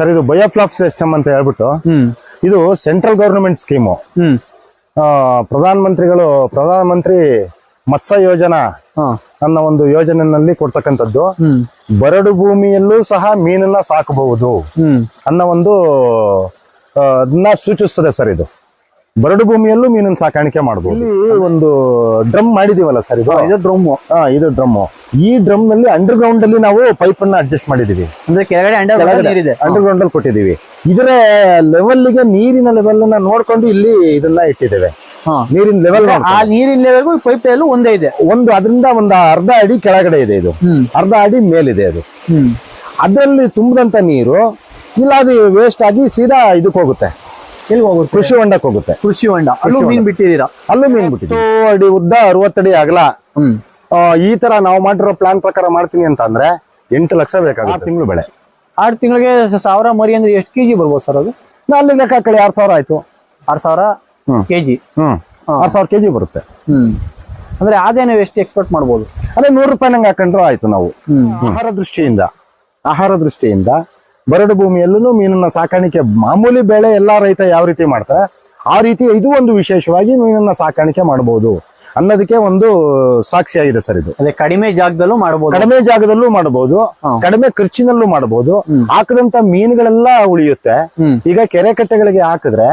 Sir ಇದು ಬಯೋಫ್ಲಾಪ್ system ಅಂತ ಹೇಳ್ಬಿಟ್ಟು ಇದು ಸೆಂಟ್ರಲ್ ಗವರ್ನಮೆಂಟ್ ಸ್ಕೀಮು ಪ್ರಧಾನ ಮಂತ್ರಿಗಳು ಪ್ರಧಾನ ಮಂತ್ರಿ ಮತ್ಸ್ಯ ಯೋಜನಾ ಅನ್ನೋ ಒಂದು ಯೋಜನೆಯಲ್ಲಿ ಕೊಡ್ತಕ್ಕಂಥದ್ದು. ಬರಡು ಭೂಮಿಯಲ್ಲೂ ಸಹ ಮೀನನ್ನ ಸಾಕಬಹುದು ಅನ್ನೋ ಒಂದು ಅದನ್ನ ಸೂಚಿಸ್ತದೆ ಸರ್ ಇದು. ಬರಡು ಭೂಮಿಯಲ್ಲೂ ಮೀನನ್ ಸಾಕಾಣಿಕೆ ಮಾಡಬಹುದು ಇಲ್ಲಿ ಒಂದು ಡ್ರಮ್ ಮಾಡಿದೀವಲ್ಲ ಸರ್ ಇದು? ಇದು ಡ್ರಮ್ಮು ಹಾ ಇದು ಡ್ರಮ್. ಈ ಡ್ರಮ್ನಲ್ಲಿ ಅಂಡರ್ ಗ್ರೌಂಡ್ ಅಲ್ಲಿ ನಾವು ಪೈಪ್ ಅನ್ನ ಅಡ್ಜಸ್ಟ್ ಮಾಡಿದೀವಿ. ಅಂದ್ರೆ ಕೆಳಗಡೆ ಅಂಡರ್ ಗ್ರೌಂಡ್ ಅಲ್ಲಿ ಕೊಟ್ಟಿದೀವಿ. ಇದರ ಲೆವೆಲ್ಗೆ ನೀರಿನ ಲೆವೆಲ್ನ ನೋಡ್ಕೊಂಡು ಇಲ್ಲಿ ಇದನ್ನ ಇಟ್ಟಿದ್ದೇವೆ. ಹಾ. ನೀರಿನ ಲೆವೆಲ್ ಆ ನೀರಿನ ಲೆವೆಲ್ಗೂ ಪೈಪ್ ಎಲ್ಲೂ ಒಂದೇ ಇದೆ. ಒಂದು ಅದರಿಂದ ಒಂದು ಅರ್ಧ ಅಡಿ ಕೆಳಗಡೆ ಇದೆ ಇದು. ಅರ್ಧ ಅಡಿ ಮೇಲಿದೆ ಅದು. ಅದರಲ್ಲಿ ತುಂಬಿದಂತ ನೀರು ಇಲ್ಲ ಅದು ವೇಸ್ಟ್ ಆಗಿ ಸೀದಾ ಇದಕ್ಕೆ ಹೋಗುತ್ತೆ. ಎಲ್ಲಿ ಹೋಗುತ್ತೆ? ಕೃಷಿ ಹೊಂಡಕ್ಕೆ ಹೋಗುತ್ತೆ. ಕೃಷಿ ಹೊಂಡ. ಅಲ್ಲೂ ಮೀನ್ ಬಿಟ್ಟಿದ್ದೀರಾ? ಅಲ್ಲೂ ಮೀನ್ ಬಿಟ್ಟಿದ್ದೀವಿ. ಅಡಿ ಉದ್ದ ಅರವತ್ತಡಿ ಅಗಲ. ಈ ತರ ನಾವು ಮಾಡಿರೋ ಪ್ಲಾನ್ ಪ್ರಕಾರ ಮಾಡ್ತೀನಿ ಅಂತ ಅಂದ್ರೆ ಎಂಟು ಲಕ್ಷ ಬೇಕಾಗುತ್ತೆ. ತಿಂಗಳು ಬೆಳೆ. ಆರು ತಿಂಗಳಿಗೆ ಸಾವಿರ ಮರಿ ಅಂದ್ರೆ ಎಷ್ಟು ಕೆಜಿ ಬರ್ಬೋದು ಸರ್ ಅದು? ಅಲ್ಲಿ ಲೆಕ್ಕ ಹಾಕೊಳ್ಳಿ ಆರ್ ಸಾವಿರ ಆಯ್ತು. ಆರು ಸಾವಿರ ಹ್ಮ್. ಕೆಜಿ. ಹ್ಮ್. ಆರ್ ಸಾವಿರ ಕೆಜಿ ಬರುತ್ತೆ. ಹ್ಮ್. ಅಂದ್ರೆ ಅದೇ ನಾವು ಎಷ್ಟು ಎಕ್ಸ್ಪೆಕ್ಟ್ ಮಾಡ್ಬೋದು? ಅದೇ ನೂರು ರೂಪಾಯಿ ನಂಗೆ ಹಾಕೊಂಡ್ರು ಆಯ್ತು ನಾವು. ಆಹಾರ ದೃಷ್ಟಿಯಿಂದ ಆಹಾರ ದೃಷ್ಟಿಯಿಂದ ಬರಡು ಭೂಮಿಯಲ್ಲೂ ಮೀನನ್ನ ಸಾಕಾಣಿಕೆ ಮಾಮೂಲಿ ಬೆಳೆ ಎಲ್ಲಾ ರೈತ ಯಾವ ರೀತಿ ಮಾಡ್ತಾರೆ ಆ ರೀತಿ ಇದು ಒಂದು ವಿಶೇಷವಾಗಿ ಮೀನನ್ನ ಸಾಕಾಣಿಕೆ ಮಾಡಬಹುದು ಅನ್ನೋದಕ್ಕೆ ಒಂದು ಸಾಕ್ಷಿಯಾಗಿದೆ ಸರ್ ಇದು. ಅದೇ ಕಡಿಮೆ ಜಾಗದಲ್ಲೂ ಮಾಡಬಹುದು ಕಡಿಮೆ ಜಾಗದಲ್ಲೂ ಮಾಡಬಹುದು ಕಡಿಮೆ ಖರ್ಚಿನಲ್ಲೂ ಮಾಡಬಹುದು. ಹಾಕದಂತ ಮೀನುಗಳೆಲ್ಲ ಉಳಿಯುತ್ತೆ. ಈಗ ಕೆರೆ ಕಟ್ಟೆಗಳಿಗೆ ಹಾಕಿದ್ರೆ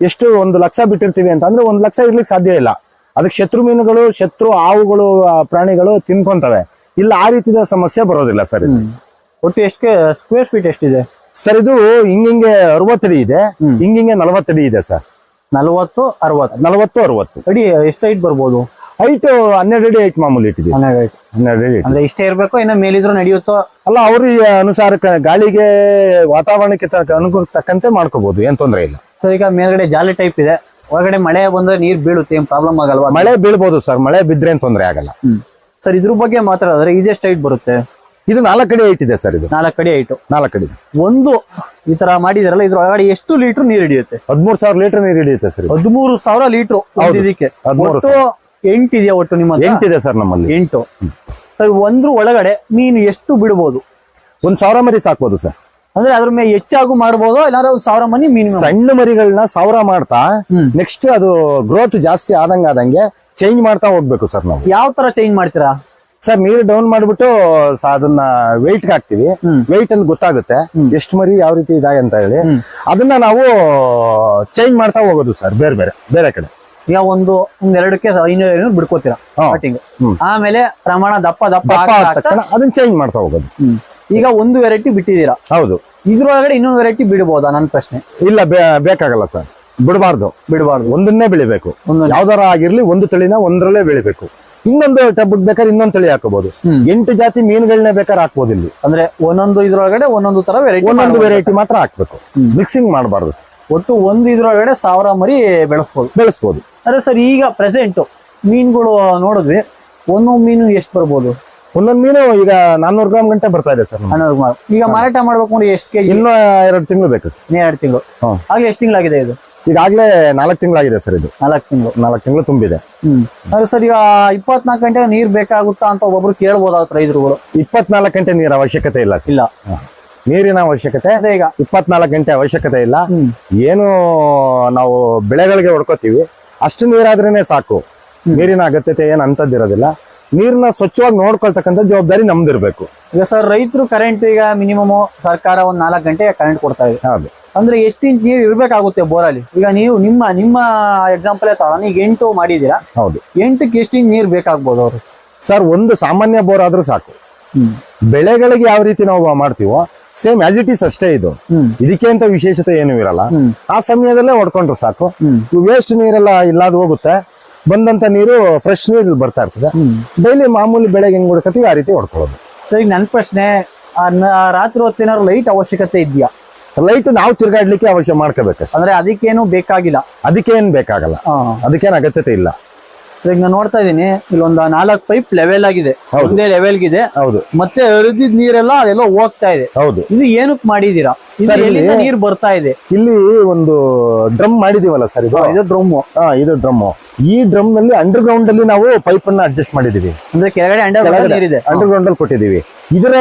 ಎಷ್ಟು ಒಂದು ಲಕ್ಷ ಬಿಟ್ಟಿರ್ತೀವಿ ಅಂತ ಅಂದ್ರೆ ಒಂದ್ ಲಕ್ಷ ಇರ್ಲಿಕ್ಕೆ ಸಾಧ್ಯ ಇಲ್ಲ. ಅದಕ್ಕೆ ಶತ್ರು ಮೀನುಗಳು ಶತ್ರು ಹಾವುಗಳು ಪ್ರಾಣಿಗಳು ತಿನ್ಕೊಂತವೆ. ಇಲ್ಲ ಆ ರೀತಿಯ ಸಮಸ್ಯೆ ಬರೋದಿಲ್ಲ ಸರ್ ಒಟ್ಟು ಎಷ್ಟು ಸ್ಕ್ವೇರ್ ಫೀಟ್ ಎಷ್ಟಿದೆ? ಸರ್ ಇದು ಹಿಂಗಿಂಗೆ ಅರವತ್ತಡಿ ಇದೆ. ಹಿಂಗ ಹಿಂಗಿಂಗೆ ನಲವತ್ತಡಿ ಇದೆ ಸರ್ ನಲವತ್ತು ಅರವತ್ತು. ನಲವತ್ತು ಅರವತ್ತು. ಅಡಿ ಎಷ್ಟು ಹೈಟ್ ಬರ್ಬೋದು? ಹೈಟ್ ಹನ್ನೆರಡು ಅಡಿ ಹೈಟ್ ಮಾಮೂಲಿ ಇಟ್ಟಿದ್ದೀವಿ ಹನ್ನೆರಡು. ಹನ್ನೆರಡು ಅಡಿ ಅಂದ್ರೆ ಇಷ್ಟೇ ಇರಬೇಕು ಇನ್ನ ಮೇಲಿದ್ರು ನಡೆಯುತ್ತೋ? ಅಲ್ಲ ಅವ್ರ ಅನುಸಾರ ಗಾಳಿಗೆ ವಾತಾವರಣಕ್ಕೆ ಅನುಕೂಲ ತಕ್ಕಂತೆ ಮಾಡ್ಕೋಬಹುದು ಏನ್ ತೊಂದರೆ ಇಲ್ಲ. ಸರ್ ಈಗ ಮೇಲ್ಗಡೆ ಜಾಲಿ ಟೈಪ್ ಇದೆ. ಒಳಗಡೆ ಮಳೆ ಬಂದ್ರೆ ನೀರ್ ಬೀಳುತ್ತೆ ಏನ್ ಪ್ರಾಬ್ಲಮ್ ಆಗಲ್ವಾ? ಮಳೆ ಬೀಳ್ಬೋದು ಸರ್ ಮಳೆ ಬಿದ್ರೆ ಏನ್ ತೊಂದರೆ ಆಗಲ್ಲ. ಸರ್ ಇದ್ರ ಬಗ್ಗೆ ಮಾತಾಡಿದ್ರೆ ಇದೆಷ್ಟು ಹೈಟ್ ಬರುತ್ತೆ? ಇದು ನಾಲ್ಕು ಅಡಿ ಐಟ್ ಇದೆ ಸರ್ ಇದು. ನಾಲ್ಕು ಅಡಿ ಐಟು ನಾಲ್ಕು ಅಡಿ. ಒಂದು ಈ ತರ ಮಾಡಿದಾರಲ್ಲ ಇದ್ರ ಒಳಗಡೆ ಎಷ್ಟು ಲೀಟರ್ ನೀರು ಹಿಡಿಯುತ್ತೆ? ಹದಿಮೂರು ಸಾವಿರ ಲೀಟರ್ ನೀರು ಹಿಡಿಯುತ್ತೆ ಸರ್. ಹದಿಮೂರು ಸಾವಿರ ಲೀಟರ್. ಇದಕ್ಕೆ ಒಟ್ಟು ಎಂಟು ಇದೆಯಾ ಒಟ್ಟು ನಿಮ್ಮ ಎಂಟಿದೆ ಸರ್ ನಮ್ಮಲ್ಲಿ. ಎಂಟು. ಸರ್ ಒಂದ್ರ ಒಳಗಡೆ ಮೀನು ಎಷ್ಟು ಬಿಡಬಹುದು ಒಂದ್ ಸಾವಿರ ಮರಿ ಸಾಕ್ಬೋದು ಸರ್. ಅಂದ್ರೆ ಅದ್ರ ಮೇಲೆ ಹೆಚ್ಚಾಗೂ ಮಾಡಬಹುದು ಇಲ್ಲಾಂದ್ರೆ ಒಂದ್ ಸಾವಿರ ಮನಿ ಮೀನು ಸಣ್ಣ ಮರಿಗಳನ್ನ ಸಾವಿರ ಮಾಡ್ತಾ ನೆಕ್ಸ್ಟ್ ಅದು ಗ್ರೋತ್ ಜಾಸ್ತಿ ಆದಂಗ ಆದಂಗೆ ಚೇಂಜ್ ಮಾಡ್ತಾ ಹೋಗ್ಬೇಕು ಸರ್ ನಾವು. ಯಾವ ತರ ಚೇಂಜ್ ಮಾಡ್ತೀರಾ? ಸರ್ ನೀರು ಡೌನ್ ಮಾಡ್ಬಿಟ್ಟು ಅದನ್ನ ವೆಯ್ಟ್ಗೆ ಹಾಕ್ತಿವಿ. ವೆಯ್ಟ್ ಅಲ್ಲಿ ಗೊತ್ತಾಗುತ್ತೆ ಎಷ್ಟು ಮರಿ ಯಾವ ರೀತಿ ಇದೆ ಅಂತ ಹೇಳಿ. ಅದನ್ನ ನಾವು ಚೇಂಜ್ ಮಾಡ್ತಾ ಹೋಗೋದು ಸರ್ ಬೇರೆ ಬೇರೆ ಬೇರೆ ಕಡೆ. ಈಗ ಒಂದು ಒಂದ್ ಎರಡಕ್ಕೆ ಐನೂರು ಐನೂರು ಬಿಡ್ಕೋತೀರಾ. ಆಮೇಲೆ ಪ್ರಮಾಣ ದಪ್ಪ ದಪ್ಪ ಅದನ್ನ ಚೇಂಜ್ ಮಾಡ್ತಾ ಹೋಗೋದು. ಈಗ ಒಂದು ವೆರೈಟಿ ಬಿಟ್ಟಿದ್ದೀರಾ? ಹೌದು. ಇದ್ರೊಳಗಡೆ ಇನ್ನೊಂದು ವೆರೈಟಿ ಬಿಡಬಹುದಾ ನನ್ನ ಪ್ರಶ್ನೆ? ಇಲ್ಲ ಬೇಕಾಗಲ್ಲ ಸರ್. ಬಿಡಬಾರ್ದು. ಬಿಡಬಾರ್ದು. ಒಂದನ್ನೇ ಬೆಳಿಬೇಕು. ಯಾವ್ದಾರ ಆಗಿರ್ಲಿ ಒಂದು ತಳಿನ ಒಂದ್ರಲ್ಲೇ ಬೆಳಿಬೇಕು. ಇನ್ನೊಂದು ಟಬ್ಬಕ್ ಬೇಕಾದ್ರೆ ಇನ್ನೊಂದು ತಳಿ ಹಾಕೋಬಹುದು ಎಂಟು ಜಾತಿ ಮೀನುಗಳನ್ನೇ ಬೇಕಾದ್ರೆ ಹಾಕ್ಬೋದು ಇಲ್ಲಿ. ಅಂದ್ರೆ ಒಂದೊಂದು ಇದ್ರೊಳಗಡೆ ಒಂದೊಂದು ತರ ವೆರೈಟಿ ಒಂದೊಂದು ವೆರೈಟಿ ಮಾತ್ರ ಹಾಕ್ಬೇಕು. ಮಿಕ್ಸಿಂಗ್ ಮಾಡಬಾರ್ದು. ಒಟ್ಟು ಒಂದು ಇದ್ರೊಳಗಡೆ ಸಾವಿರ ಮರಿ ಬೆಳೆಸ್ಬೋದು. ಬೆಳೆಸ್ಬೋದು. ಅದೇ ಸರ್ ಈಗ ಪ್ರೆಸೆಂಟ್ ಮೀನುಗಳು ನೋಡಿದ್ವಿ. ಒಂದೊಂದು ಮೀನು ಎಷ್ಟು ಬರ್ಬೋದು? ಒಂದೊಂದು ಮೀನು ಈಗ ನಾನ್ನೂರು ಗ್ರಾಮ್ ಗಂಟೆ ಬರ್ತಾ ಇದೆ ಸರ್ ನಾನ್ನೂರು ಈಗ ಮಾರಾಟ ಮಾಡ್ಬೇಕು ಅಂದ್ರೆ ಎಷ್ಟು ಕೆಜಿ? ಇನ್ನೂ ಎರಡು ತಿಂಗಳು ಬೇಕು ಸರ್. ಎರಡು ತಿಂಗಳು. ಆಗ್ಲೇ ಎಷ್ಟು ತಿಂಗಳಾಗಿದೆ ಇದು? ಈಗಾಗಲೇ ನಾಲ್ಕು ತಿಂಗಳಾಗಿದೆ ಸರ್ ಇದು. ನಾಲ್ಕು ತಿಂಗಳು. ನಾಲ್ಕು ತಿಂಗಳು ತುಂಬಿದೆ. ಹ್ಮ್. ಸರ್ ಈಗ ಇಪ್ಪತ್ನಾಲ್ಕು ಗಂಟೆ ನೀರ್ ಬೇಕಾಗುತ್ತಾ ಅಂತ ಒಬ್ಬೊಬ್ರು ಕೇಳ್ಬೋದಾಗುತ್ತೆ ರೈತರುಗಳು? ಇಪ್ಪತ್ನಾಲ್ಕು ಗಂಟೆ ನೀರ ಅವಶ್ಯಕತೆ ಇಲ್ಲ ಇಲ್ಲ. ನೀರಿನ ಅವಶ್ಯಕತೆ ಈಗ. ಇಪ್ಪತ್ನಾಲ್ಕು ಗಂಟೆ ಅವಶ್ಯಕತೆ ಇಲ್ಲ. ಏನು ನಾವು ಬೆಳೆಗಳಿಗೆ ಹೊಡ್ಕೋತೀವಿ. ಅಷ್ಟು ನೀರಾದ್ರೇನೆ ಸಾಕು. ನೀರಿನ ಅಗತ್ಯತೆ ಏನು ಅಂತದ್ದಿರೋದಿಲ್ಲ ನೀರ್ನ ಸ್ವಚ್ಛವಾಗಿ ನೋಡ್ಕೊಳ್ತಕ್ಕಂಥ ಜವಾಬ್ದಾರಿ ನಮ್ದಿರ್ಬೇಕು. ಈಗ ಸರ್ ರೈತರು ಕರೆಂಟ್ ಈಗ ಮಿನಿಮಮ್ ಸರ್ಕಾರ ಒಂದ್ ನಾಲ್ಕು ಗಂಟೆ ಕರೆಂಟ್ ಕೊಡ್ತಾ ಇದೆ. ಹೌದು. ಅಂದ್ರೆ ಎಷ್ಟು ಇಂಚ್ ನೀರು ಇರ್ಬೇಕಾಗುತ್ತೆ ಬೋರಲ್ಲಿ? ಈಗ ನೀವು ನಿಮ್ಮ ನಿಮ್ಮ ಎಕ್ಸಾಂಪಲ್ ತಗೋಣ ಈಗ ಎಂಟು ಮಾಡಿದೀರಾ ಹೌದು. ಎಂಟಕ್ಕೆ ಎಷ್ಟು ಇಂಚ್ ನೀರು ಬೇಕಾಗ್ಬೋದು ಅವರು ಸರ್ ಒಂದು ಸಾಮಾನ್ಯ ಬೋರ್ ಆದ್ರೂ ಸಾಕು. ಬೆಳೆಗಳಿಗೆ ಯಾವ ರೀತಿ ನಾವು ಮಾಡ್ತೀವೋ ಸೇಮ್ ಆಸ್ ಇಟ್ ಇಸ್ ಅಷ್ಟೇ ಇದು. ಇದಕ್ಕೆ ಅಂತ ವಿಶೇಷತೆ ಏನು ಇರಲ್ಲ. ಆ ಸಮಯದಲ್ಲೇ ಹೊಡ್ಕೊಂಡ್ರು ಸಾಕು. ವೇಸ್ಟ್ ನೀರೆಲ್ಲ ಇಲ್ಲಾದ್ ಹೋಗುತ್ತೆ. ಬಂದಂತ ನೀರು ಫ್ರೆಶ್ ನೀರು ಬರ್ತಾ ಇರ್ತದೆ. ಡೈಲಿ ಮಾಮೂಲಿ ಬೆಳೆಗೆ ಹೆಂಗ್ ಹೊಡ್ಕೊತೀವಿ ಆ ರೀತಿ ಹೊಡ್ಕೊಳ್ಳೋದು. ಸರಿ ನನ್ನ ಪ್ರಶ್ನೆ ರಾತ್ರಿ ಹೊತ್ತೇನಾದ್ರು ಲೈಟ್ ಅವಶ್ಯಕತೆ ಇದೆಯಾ? ಲೈಟ್ ನಾವು ತಿರ್ಗಾಡ್ಲಿಕ್ಕೆ ಅವಶ್ಯ ಮಾಡ್ಕೋಬೇಕು ಅಂದ್ರೆ ಅದಕ್ಕೇನು ಬೇಕಾಗಿಲ್ಲ. ಅದಕ್ಕೇನ್ ಬೇಕಾಗಲ್ಲ. ಅದಕ್ಕೇನು ಅಗತ್ಯತೆ ಇಲ್ಲ. ಈಗ ನಾನು ನೋಡ್ತಾ ಇದ್ದೀನಿ ಇಲ್ಲೊಂದು ನಾಲ್ಕು ಪೈಪ್ ಲೆವೆಲ್ ಆಗಿದೆ. ಒಂದೇ ಇದೆ ಹೌದು. ಮತ್ತೆ ಹರಿದಿದ್ ನೀರೆಲ್ಲ ಅದೆಲ್ಲ ಹೋಗ್ತಾ ಇದೆ. ಹೌದು. ಇದು ಏನಕ್ಕೆ ಮಾಡಿದೀರಾ ಇದು ನೀರ್ ಬರ್ತಾ ಇದೆ? ಇಲ್ಲಿ ಒಂದು ಡ್ರಮ್ ಮಾಡಿದೀವಲ್ಲ ಸರ್ ಇದು? ಇದು ಡ್ರಮ್ ಇದು ಡ್ರಮ್ ಈ ಡ್ರಮ್ನಲ್ಲಿ ಅಂಡರ್ ಗ್ರೌಂಡ್ ಅಲ್ಲಿ ನಾವು ಪೈಪ್ ಅನ್ನ ಅಡ್ಜಸ್ಟ್ ಮಾಡಿದೀವಿ ಅಂದ್ರೆ ಕೆಳಗಡೆ ಅಂಡರ್ ನೀರಿದೆ. ಅಂಡರ್ ಗ್ರೌಂಡ್ ಅಲ್ಲಿ ಕೊಟ್ಟಿದೀವಿ ಇದರ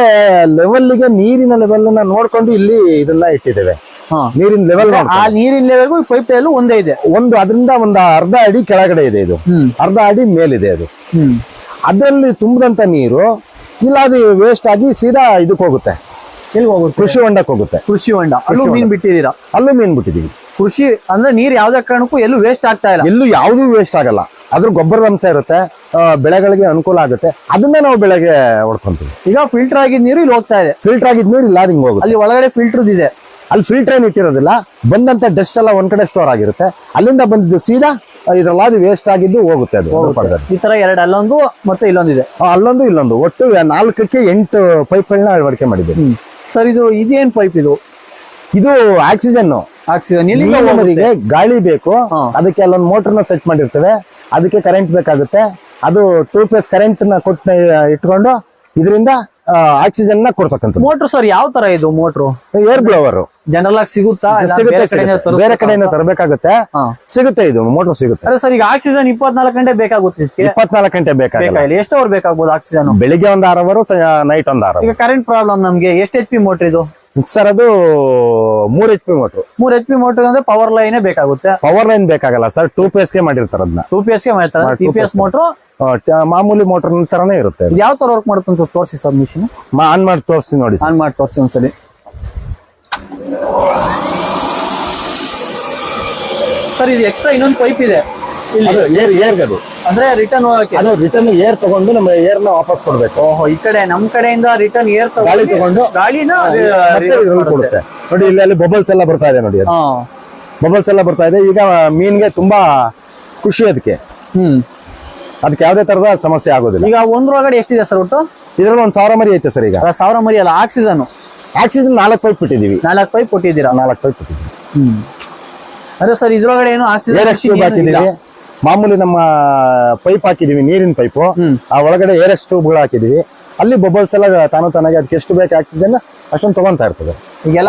ಲೆವೆಲ್ಗೆ ನೀರಿನ ಲೆವೆಲ್ನ ನೋಡ್ಕೊಂಡು ಇಲ್ಲಿ ಇದನ್ನ ಇಟ್ಟಿದ್ದೇವೆ. ಹಾ. ನೀರಿನ ಲೆವೆಲ್ ಆ ನೀರಿನ ಲೆವೆಲ್ಗೂ ಪೈಪ್ ಎಲ್ಲೂ ಒಂದೇ ಇದೆ. ಒಂದು ಅದರಿಂದ ಒಂದು ಅರ್ಧ ಅಡಿ ಕೆಳಗಡೆ ಇದೆ ಇದು. ಅರ್ಧ ಅಡಿ ಮೇಲಿದೆ ಅದು. ಅದರಲ್ಲಿ ತುಂಬಿದಂತ ನೀರು ಇಲ್ಲ ಅದು ವೇಸ್ಟ್ ಆಗಿ ಸೀದಾ ಇದಕ್ಕೆ ಹೋಗುತ್ತೆ. ಕೃಷಿ ಹೊಂಡಕ್ಕೆ ಹೋಗುತ್ತೆ. ಕೃಷಿ ಹೊಂಡ. ಅಲ್ಲೂ. ಮೀನ್ ಬಿಟ್ಟಿದ್ದೀರಾ? ಅಲ್ಲೂ ಮೀನ್ ಬಿಟ್ಟಿದೀವಿ ಕೃಷಿ ಅಂದ್ರೆ ನೀರ್ ಯಾವ್ದೇ ಕಾರಣಕ್ಕೂ ಎಲ್ಲೂ ವೇಸ್ಟ್ ಆಗ್ತಾ ಇಲ್ಲ. ಎಲ್ಲೂ ಯಾವ್ದು ವೇಸ್ಟ್ ಆಗಲ್ಲ. ಅದ್ರ ಗೊಬ್ಬರದ ಅಂಶ ಇರುತ್ತೆ. ಬೆಳೆಗಳಿಗೆ ಅನುಕೂಲ ಆಗುತ್ತೆ. ಅದನ್ನ ನಾವು ಬೆಳೆಗೆ ಹೊಡ್ಕೊಂತೀವಿ. ಈಗ ಫಿಲ್ಟರ್ ಆಗಿದ ನೀರು ಇಲ್ಲಿ ಹೋಗ್ತಾ ಇದೆ. ಫಿಲ್ಟರ್ ಆಗಿದ ನೀರು ಇಲ್ಲ ಹಿಂಗ್ ಹೋಗುತ್ತೆ. ಅಲ್ಲಿ ಒಳಗಡೆ ಫಿಲ್ಟರ್ ಇದೆ. ಅಲ್ಲಿ ಫಿಲ್ಟರ್ ಏನು ಇಟ್ಟಿರೋದಿಲ್ಲ. ಬಂದಂತ ಡಸ್ಟ್ ಎಲ್ಲ ಒಂದ್ ಕಡೆ ಸ್ಟೋರ್ ಆಗಿರುತ್ತೆ. ಅಲ್ಲಿಂದ ಬಂದಿದ್ದು ಸೀದಾ ಇದ್ರಲ್ಲಾದು ವೇಸ್ಟ್ ಆಗಿದ್ದು ಹೋಗುತ್ತೆ ಅದು ಈ ತರ ಎರಡು ಅಲ್ಲೊಂದು ಮತ್ತೆ ಇಲ್ಲೊಂದಿದೆ. ಇದೆ ಅಲ್ಲೊಂದು ಇಲ್ಲೊಂದು. ಒಟ್ಟು ನಾಲ್ಕಕ್ಕೆ ಎಂಟು ಪೈಪ್ಗಳನ್ನ ಅಳವಡಿಕೆ ಮಾಡಿದ್ದೀವಿ. ಸರ್ ಇದು ಇದೇನ್ ಪೈಪ್ ಇದು? ಇದು ಆಕ್ಸಿಜನ್ ಆಕ್ಸಿಜನ್ ಗಾಳಿ ಬೇಕು. ಅದಕ್ಕೆ ಅಲ್ಲೊಂದು ಮೋಟರ್ನ ಸೆಟ್ ಮಾಡಿರ್ತೇವೆ. ಅದಕ್ಕೆ ಕರೆಂಟ್ ಬೇಕಾಗುತ್ತೆ. ಅದು ಟೂ ಫೇಸ್ ಕರೆಂಟ್ನ ಕೊಟ್ಟು ಇಟ್ಕೊಂಡು ಇದರಿಂದ ಆಕ್ಸಿಜನ್ನ ಕೊಡ್ತಕ್ಕಂಥದ್ದು. ಮೋಟರ್ ಸರ್ ಯಾವ ತರ ಇದು ಮೋಟ್ರು? ಏರ್ ಬ್ಲೋವರ್ ಜನರಲ್ ಆಗಿ ಸಿಗುತ್ತಾ? ಸಿಗುತ್ತೆ ಬೇರೆ ಕಡೆಯಿಂದ ಸಿಗುತ್ತೆ. ಬೇರೆ ಕಡೆಯಿಂದ ತರಬೇಕಾಗುತ್ತೆ. ಸಿಗುತ್ತೆ ಇದು ಮೋಟರ್ ಸಿಗುತ್ತೆ. ಅದೇ ಸರ್ ಈಗ ಆಕ್ಸಿಜನ್ ಇಪ್ಪತ್ನಾಲ್ಕು ಗಂಟೆ ಬೇಕಾಗುತ್ತೆ ಇದಕ್ಕೆ? ಇಪ್ಪತ್ನಾಲ್ಕು ಗಂಟೆ ಬೇಕಾಗಲ್ಲ. ಬೇಕಾಗಿಲ್ಲ ಎಷ್ಟು ಅವರ್ ಬೇಕಾಗ್ಬೋದು ಆಕ್ಸಿಜನ್ ಬೆಳಿಗ್ಗೆ ಒಂದ್ ಆರ್ ಅವರು ನೈಟ್ ಒಂದ್ ಆರು ಈಗ ಕರೆಂಟ್ ಪ್ರಾಬ್ಲಮ್ ನಮ್ಗೆ. ಎಷ್ಟು ಎಚ್ ಪಿ ಮೋಟರ್ ಇದು? ಸರ್ ಅದು ಮೂರ್ ಎಚ್ ಪಿ ಮೋಟರ್ ಮೂರ್ ಎಚ್ ಪಿ ಮೋಟರ್ ಅಂದ್ರೆ ಪವರ್ ಲೈನ್ ಬೇಕಾಗುತ್ತೆ. ಪವರ್ ಲೈನ್ ಬೇಕಾಗಲ್ಲ ಸರ್ ಟೂ ಎಸ್ಗೆ ಮಾಡಿರ್ತಾರ ಅದನ್ನ ಟೂ ಪಿ ಎಸ್ಗೆ ಮಾಡ್ತಾರೆ. Two P S. ಮೋಟರ್ ಮಾಮೂಲಿ ಮೋಟರ್ ತರನೇ ಇರುತ್ತೆ ಯಾವ ತರ ವರ್ಕ್ ಮಾಡುತ್ತೆ ಅಂತ ತೋರಿಸಿ ಸರ್ ಮಿಷಿನ್ ಆನ್ ಮಾಡಿ ತೋರಿಸ್ತೀನಿ ನೋಡಿ ಆನ್ ಮಾಡಿ ತೋರಿಸಿ ಒಂದ್ಸಲಿ. ಸರ್ ಇದು ಎಕ್ಸ್ಟ್ರಾ ಇನ್ನೊಂದು ಪೈಪ್ ಇದೆ. ಏರ್ ಏರ್ ಅದು ಅಂದ್ರೆ ರಿಟರ್ನ್ ಹೋಗಕ್ಕೆ? ಅದು ರಿಟರ್ನ್ ಏರ್ ತಗೊಂಡು ನಮ್ಮ ಏರ್ನ ವಾಪಸ್ ಕೊಡ್ಬೇಕು. ಓಹೋ ಈ ಕಡೆ ನಮ್ ಕಡೆಯಿಂದ ರಿಟರ್ನ್ ಏರ್ ಗಾಳಿ ತಗೊಂಡು ಗಾಳಿನ ಕೊಡುತ್ತೆ. ನೋಡಿ ಇಲ್ಲಿ ಅಲ್ಲಿ ಬಬಲ್ಸ್ ಎಲ್ಲ ಬರ್ತಾ ಇದೆ ನೋಡಿ ಹಾ. ಬಬಲ್ಸ್ ಎಲ್ಲ ಬರ್ತಾ ಇದೆ. ಈಗ ಮೀನ್ಗೆ ತುಂಬಾ ಖುಷಿ ಅದಕ್ಕೆ. ಹ್ಮ್. ಅದಕ್ಕೆ ಯಾವ್ದೇ ತರದ ಸಮಸ್ಯೆ ಆಗೋದಿಲ್ಲ. ಈಗ ಒಂದ್ರೊಳಗಡೆ ಎಷ್ಟಿದೆ ಸರ್ ಒಟ್ಟು? ಇದ್ರಲ್ಲಿ ಒಂದ್ ಸಾವಿರ ಮರಿ ಐತೆ ಸರ್ ಈಗ. ಸಾವಿರ ಮರಿ ಅಲ್ಲ ಆಕ್ಸಿಜನ್. ಆಕ್ಸಿಜನ್ ನಾಲ್ಕು ಪೈಪ್ ಬಿಟ್ಟಿದೀವಿ ನಾಲ್ಕು ಪೈಪ್ ಕೊಟ್ಟಿದ್ದೀರಾ? ನಾಲ್ಕು ಪೈಪ್ ಬಿಟ್ಟಿದ್ದೀವಿ ಹ್ಮ್. ಅದೇ ಸರ್ ಇದ್ರೊಳಗಡೆ ಏನು ಆಕ್ಸಿಜನ್ ಮಾಮೂಲಿ ನಮ್ಮ ಪೈಪ್ ಹಾಕಿದೀವಿ ನೀರಿನ ಪೈಪು. ಆ ಒಳಗಡೆ ಏರ್ ಎಕ್ಸ್ ಟ್ಯೂಬ್ಗಳು ಹಾಕಿದೀವಿ. ಅಲ್ಲಿ ಬಬಲ್ಸ್ ಎಲ್ಲ ತಾನು ತಾನಾಗಿ ಅದಕ್ಕೆ ಎಷ್ಟು ಬೇಕು ಆಕ್ಸಿಜನ್ ಅಷ್ಟೊಂದು ತಗೊಂತಾ ಇರ್ತದೆ.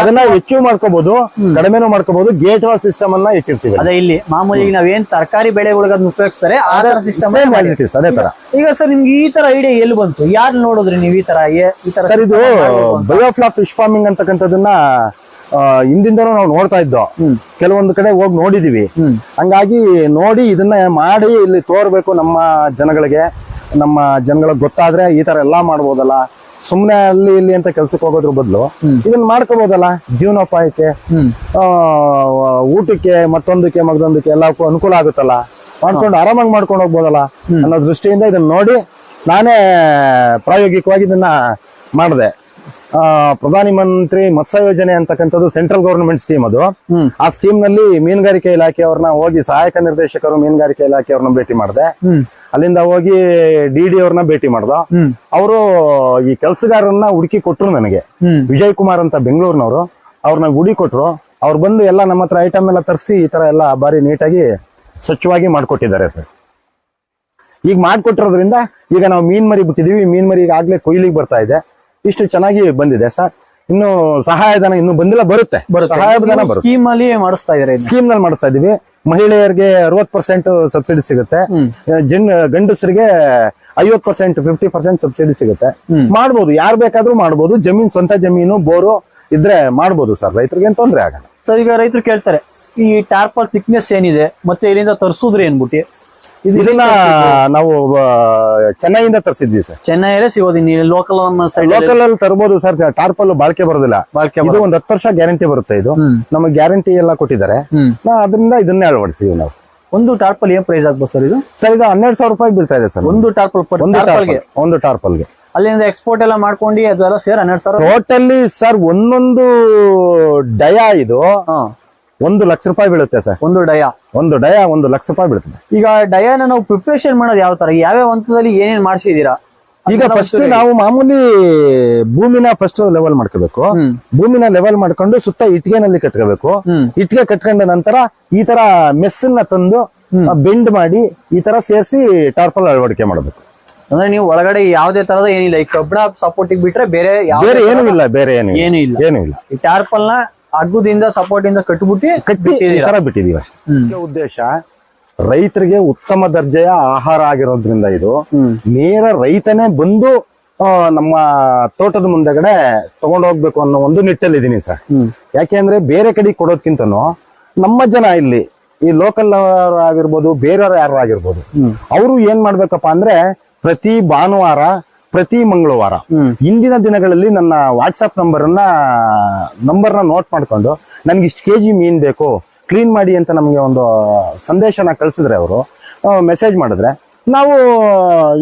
ಅದನ್ನ ಹೆಚ್ಚು ಮಾಡ್ಕೋಬಹುದು ಕಡಿಮೆನೂ ಮಾಡ್ಕೋಬಹುದು ಗೇಟ್ ವಾಲ್ ಸಿಸ್ಟಮ್ ಅನ್ನ ಇಟ್ಟಿರ್ತೀವಿ. ಅದೇ ಇಲ್ಲಿ ಮಾಮೂಲಿ ಈಗ ನಾವೇನ್ ತರಕಾರಿ ಬೆಳೆಗಳಿಗೆ ಅದನ್ನ ಉಪಯೋಗಿಸ್ತಾರೆ ಆ ತರ ಸಿಸ್ಟಮ್ ಅದೇ ತರ. ಈಗ ಸರ್ ನಿಮ್ಗೆ ಈ ತರ ಐಡಿಯಾ ಎಲ್ಲಿ ಬಂತು? ಯಾರು ನೋಡಿದ್ರಿ ನೀವು ಈ ತರ ಸರ್ ಇದು ಬಯೋಫ್ಲಾ ಫಿಶ್ ಫಾರ್ಮಿಂಗ್ ಅಂತಕ್ಕಂಥದ್ದನ್ನ ಹಿಂದಿಂದನೂ ನಾವು ನೋಡ್ತಾ ಇದ್ದೋ. ಕೆಲವೊಂದು ಕಡೆ ಹೋಗಿ ನೋಡಿದೀವಿ. ಹಂಗಾಗಿ ನೋಡಿ ಇದನ್ನ ಮಾಡಿ ಇಲ್ಲಿ ತೋರ್ಬೇಕು ನಮ್ಮ ಜನಗಳಿಗೆ. ನಮ್ಮ ಜನಗಳಿಗೆ ಗೊತ್ತಾದ್ರೆ ಈ ತರ ಎಲ್ಲಾ ಮಾಡ್ಬೋದಲ್ಲ. ಸುಮ್ನೆ ಅಲ್ಲಿ ಇಲ್ಲಿ ಅಂತ ಕೆಲ್ಸಕ್ಕೆ ಹೋಗೋದ್ರ ಬದಲು ಇದನ್ನ ಮಾಡ್ಕೋಬಹುದಲ್ಲ ಜೀವನೋಪಾಯಕ್ಕೆ ಆ, ಊಟಕ್ಕೆ ಮತ್ತೊಂದಕ್ಕೆ ಮಗದೊಂದಕ್ಕೆ ಎಲ್ಲಕ್ಕೂ ಅನುಕೂಲ ಆಗುತ್ತಲ್ಲ. ಮಾಡ್ಕೊಂಡು ಆರಾಮಾಗಿ ಮಾಡ್ಕೊಂಡು ಹೋಗ್ಬೋದಲ್ಲ ಅನ್ನೋ ದೃಷ್ಟಿಯಿಂದ ಇದನ್ನ ನೋಡಿ ನಾನೇ ಪ್ರಾಯೋಗಿಕವಾಗಿ ಇದನ್ನ ಮಾಡಿದೆ. ಪ್ರಧಾನಿ ಮಂತ್ರಿ ಮತ್ಸ್ಯ ಯೋಜನೆ ಅಂತಕ್ಕಂಥದ್ದು ಸೆಂಟ್ರಲ್ ಗವರ್ನಮೆಂಟ್ ಸ್ಕೀಮ್ ಅದು. ಆ ಸ್ಕೀಮ್ನಲ್ಲಿ ಮೀನುಗಾರಿಕೆ ಇಲಾಖೆಯವ್ರನ್ನ ಹೋಗಿ ಸಹಾಯಕ ನಿರ್ದೇಶಕರು ಮೀನುಗಾರಿಕೆ ಇಲಾಖೆಯವ್ರನ್ನ ಭೇಟಿ ಮಾಡಿದೆ. ಅಲ್ಲಿಂದ ಹೋಗಿ ಡಿ ಡಿ ಅವ್ರನ್ನ ಭೇಟಿ ಮಾಡ್ದ. ಅವರು ಈ ಕೆಲಸಗಾರರನ್ನ ಹುಡುಕಿ ಕೊಟ್ರು ನನಗೆ. ವಿಜಯ್ ಕುಮಾರ್ ಅಂತ ಬೆಂಗಳೂರಿನವರು ಅವ್ರನ್ನ ಹುಡಿ ಕೊಟ್ರು. ಅವ್ರು ಬಂದು ಎಲ್ಲ ನಮ್ಮ ಹತ್ರ ಐಟಮ್ ಎಲ್ಲ ತರಿಸಿ ಈ ತರ ಎಲ್ಲ ಬಾರಿ ನೀಟಾಗಿ ಸ್ವಚ್ಛವಾಗಿ ಮಾಡ್ಕೊಟ್ಟಿದ್ದಾರೆ ಸರ್. ಈಗ ಮಾಡ್ಕೊಟ್ಟಿರೋದ್ರಿಂದ ಈಗ ನಾವು ಮೀನ್ ಮರಿ ಬಿಟ್ಟಿದೀವಿ. ಮೀನ್ ಮರಿ ಈಗ ಆಗ್ಲೇ ಕೊಯ್ಲಿಗೆ ಬರ್ತಾ ಇದೆ. ಇಷ್ಟು ಚೆನ್ನಾಗಿ ಬಂದಿದೆ ಸರ್. ಇನ್ನು ಸಹಾಯಧನ ಇನ್ನು ಬಂದಿಲ್ಲ ಬರುತ್ತೆ. ಸಹಾಯಧನ ಬರುತ್ತೆ. ಸ್ಕೀಮ್ ಅಲ್ಲಿ ಮಾಡಿಸ್ತಾ ಇದಾರೆ ಸ್ಕೀಮ್ನಲ್ಲಿ ಮಾಡಿಸ್ತಾ ಇದೀವಿ. ಮಹಿಳೆಯರಿಗೆ ಅರವತ್ ಪರ್ಸೆಂಟ್ ಸಬ್ಸಿಡಿ ಸಿಗುತ್ತೆ. ಜನ್ ಗಂಡಸರಿಗೆ ಐವತ್ ಪರ್ಸೆಂಟ್ ಫಿಫ್ಟಿ ಪರ್ಸೆಂಟ್ ಸಬ್ಸಿಡಿ ಸಿಗುತ್ತೆ. ಮಾಡ್ಬೋದು. ಯಾರು ಬೇಕಾದ್ರೂ ಮಾಡ್ಬೋದು. ಜಮೀನ್ ಸ್ವಂತ ಜಮೀನು ಬೋರು ಇದ್ರೆ ಮಾಡ್ಬೋದು ಸರ್. ರೈತರಿಗೆ ಏನ್ ತೊಂದ್ರೆ ಆಗಲ್ಲ. ಸರ್ ಈಗ ರೈತರು ಕೇಳ್ತಾರೆ ಈ ಟಾರ್ಪಲ್ ಥಿಕ್ನೆಸ್ ಏನಿದೆ ಮತ್ತೆ ಇಲ್ಲಿಂದ ತರಿಸಿದ್ರೆ ಏನ್ಬಿಟ್ಟು ಇದನ್ನ ನಾವು ಚೆನ್ನೈಯಿಂದ ತರಿಸಿದ್ವಿ ಸರ್. ಚೆನ್ನೈಯಲ್ಲೇ ಸಿಗೋದು ಲೋಕಲ್ ಲೋಕಲ್ ಅಲ್ಲಿ ತರಬಹುದು ಸರ್ ಟಾರ್ಪಲ್ ಬಾಳ್ಕೆ ಬರೋದಿಲ್ಲ. ಬಾಳ್ಕೆ ಇದು ಒಂದ್ ಹತ್ತು ವರ್ಷ ಗ್ಯಾರಂಟಿ ಬರುತ್ತೆ ಇದು. ನಮಗೆ ಗ್ಯಾರಂಟಿ ಎಲ್ಲ ಕೊಟ್ಟಿದ್ದಾರೆ. ನಾ ಅದರಿಂದ ಇದನ್ನೇ ಅಳವಡಿಸಿದ್ವಿ ನಾವು. ಒಂದು ಟಾರ್ಪಲ್ ಏನ್ ಪ್ರೈಸ್ ಆಗ್ಬೋದು ಸರ್ ಇದು? ಸರ್ ಇದು ಹನ್ನೆರಡು ಸಾವಿರ ರೂಪಾಯಿ ಬೀಳ್ತಾ ಇದೆ ಸರ್. ಒಂದು ಟಾರ್ಪಲ್ ಒಂದು ಟಾರ್ಪಲ್ಗೆ? ಟಾರ್ಪಲ್ ಒಂದು ಟಾರ್ಪಲ್ಗೆ. ಅಲ್ಲಿಂದ ಎಕ್ಸ್ಪೋರ್ಟ್ ಎಲ್ಲ ಮಾಡ್ಕೊಂಡು ಅದೆಲ್ಲ ಸೇರ್ ಹನ್ನೆರಡು ಸಾವಿರ? ಟೋಟಲಿ ಸರ್ ಒಂದೊಂದು ಡಯಾ ಇದು. ಒಂದು ಲಕ್ಷ ರೂಪಾಯಿ ಬೀಳುತ್ತೆ ಸರ್. ಒಂದು ಡಯ. ಒಂದು ಡಯ ಒಂದು ಲಕ್ಷ ರೂಪಾಯಿ ಬೀಳುತ್ತೆ. ಈಗ ಡಯಾನ ನಾವು ಪ್ರಿಪರೇಷನ್ ಮಾಡೋದು ಯಾವ ತರ? ಯಾವ್ಯಾವ ಹಂತದಲ್ಲಿ ಏನೇನ್ ಮಾಡಿಸಿದೀರಾ ಈಗ ಫಸ್ಟ್ ನಾವು ಮಾಮೂಲಿ ಭೂಮಿನ ಫಸ್ಟ್ ಲೆವೆಲ್ ಮಾಡ್ಕೋಬೇಕು. ಭೂಮಿನ ಲೆವೆಲ್ ಮಾಡ್ಕೊಂಡು ಸುತ್ತ ಇಟ್ಟಿಗೆನಲ್ಲಿ ಕಟ್ಕೋಬೇಕು. ಇಟ್ಟಿಗೆ ಕಟ್ಕೊಂಡ ನಂತರ ಈ ತರ ಮೆಸ್ಸನ್ನ ತಂದು ಬೆಂಡ್ ಮಾಡಿ ಈ ತರ ಸೇರಿಸಿ ಟಾರ್ಪಲ್ ಅಳವಡಿಕೆ ಮಾಡಬೇಕು. ಅಂದ್ರೆ ನೀವು ಒಳಗಡೆ ಯಾವ್ದೇ ತರದ ಏನಿಲ್ಲ. ಈ ಕಬ್ಬಣ ಸಪೋರ್ಟಿಗೆ ಬಿಟ್ರೆ ಬೇರೆ ಏನು ಬೇರೆ ಏನೂ ಇಲ್ಲ ಬೇರೆ ಏನು ಏನು ಇಲ್ಲ. ಏನು ಇಲ್ಲ. ಈ ಟಾರ್ಪಲ್ನ ಹಗ್ಗದಿಂದ ಸಪೋರ್ಟ್ ಇಂದ ಕಟ್ಬಿಟ್ಟು ಕಟ್ಟಿ ಈ ತರ ಬಿಟ್ಟಿದೀವಿ ಅಷ್ಟೇ. ಮುಖ್ಯ ಉದ್ದೇಶ ರೈತರಿಗೆ ಉತ್ತಮ ದರ್ಜೆಯ ಆಹಾರ ಆಗಿರೋದ್ರಿಂದ ಇದು. ನೇರ ರೈತನೇ ಬಂದು ಆ, ನಮ್ಮ ತೋಟದ ಮುಂದೆಗಡೆ ತಗೊಂಡು ಹೋಗ್ಬೇಕು ಅನ್ನೋ ಒಂದು ನಿಟ್ಟಲ್ಲಿ ಇದೀನಿ ಸರ್. ಯಾಕೆ ಯಾಕೆಂದ್ರೆ ಬೇರೆ ಕಡೆ ಕೊಡೋದ್ಕಿಂತನೂ ನಮ್ಮ ಜನ ಇಲ್ಲಿ ಈ ಲೋಕಲ್ ಆಗಿರ್ಬೋದು ಬೇರೆಯವ್ರು ಯಾರು ಆಗಿರ್ಬೋದು. ಅವರು ಏನ್ ಮಾಡ್ಬೇಕಪ್ಪ ಅಂದ್ರೆ ಪ್ರತಿ ಭಾನುವಾರ ಪ್ರತಿ ಮಂಗಳವಾರ. ಹಿಂದಿನ ಇಂದಿನ ದಿನಗಳಲ್ಲಿ ನನ್ನ ವಾಟ್ಸಪ್ ನಂಬರ್ ಅನ್ನ ನಂಬರ್ನ ನೋಟ್ ಮಾಡ್ಕೊಂಡು ನನ್ಗೆ ಇಷ್ಟು ಕೆಜಿ ಮೀನ್ ಬೇಕು ಕ್ಲೀನ್ ಮಾಡಿ ಅಂತ ನಮಗೆ ಒಂದು ಸಂದೇಶನ ಕಳ್ಸಿದ್ರೆ ಅವರು ಮೆಸೇಜ್ ಮಾಡಿದ್ರೆ ನಾವು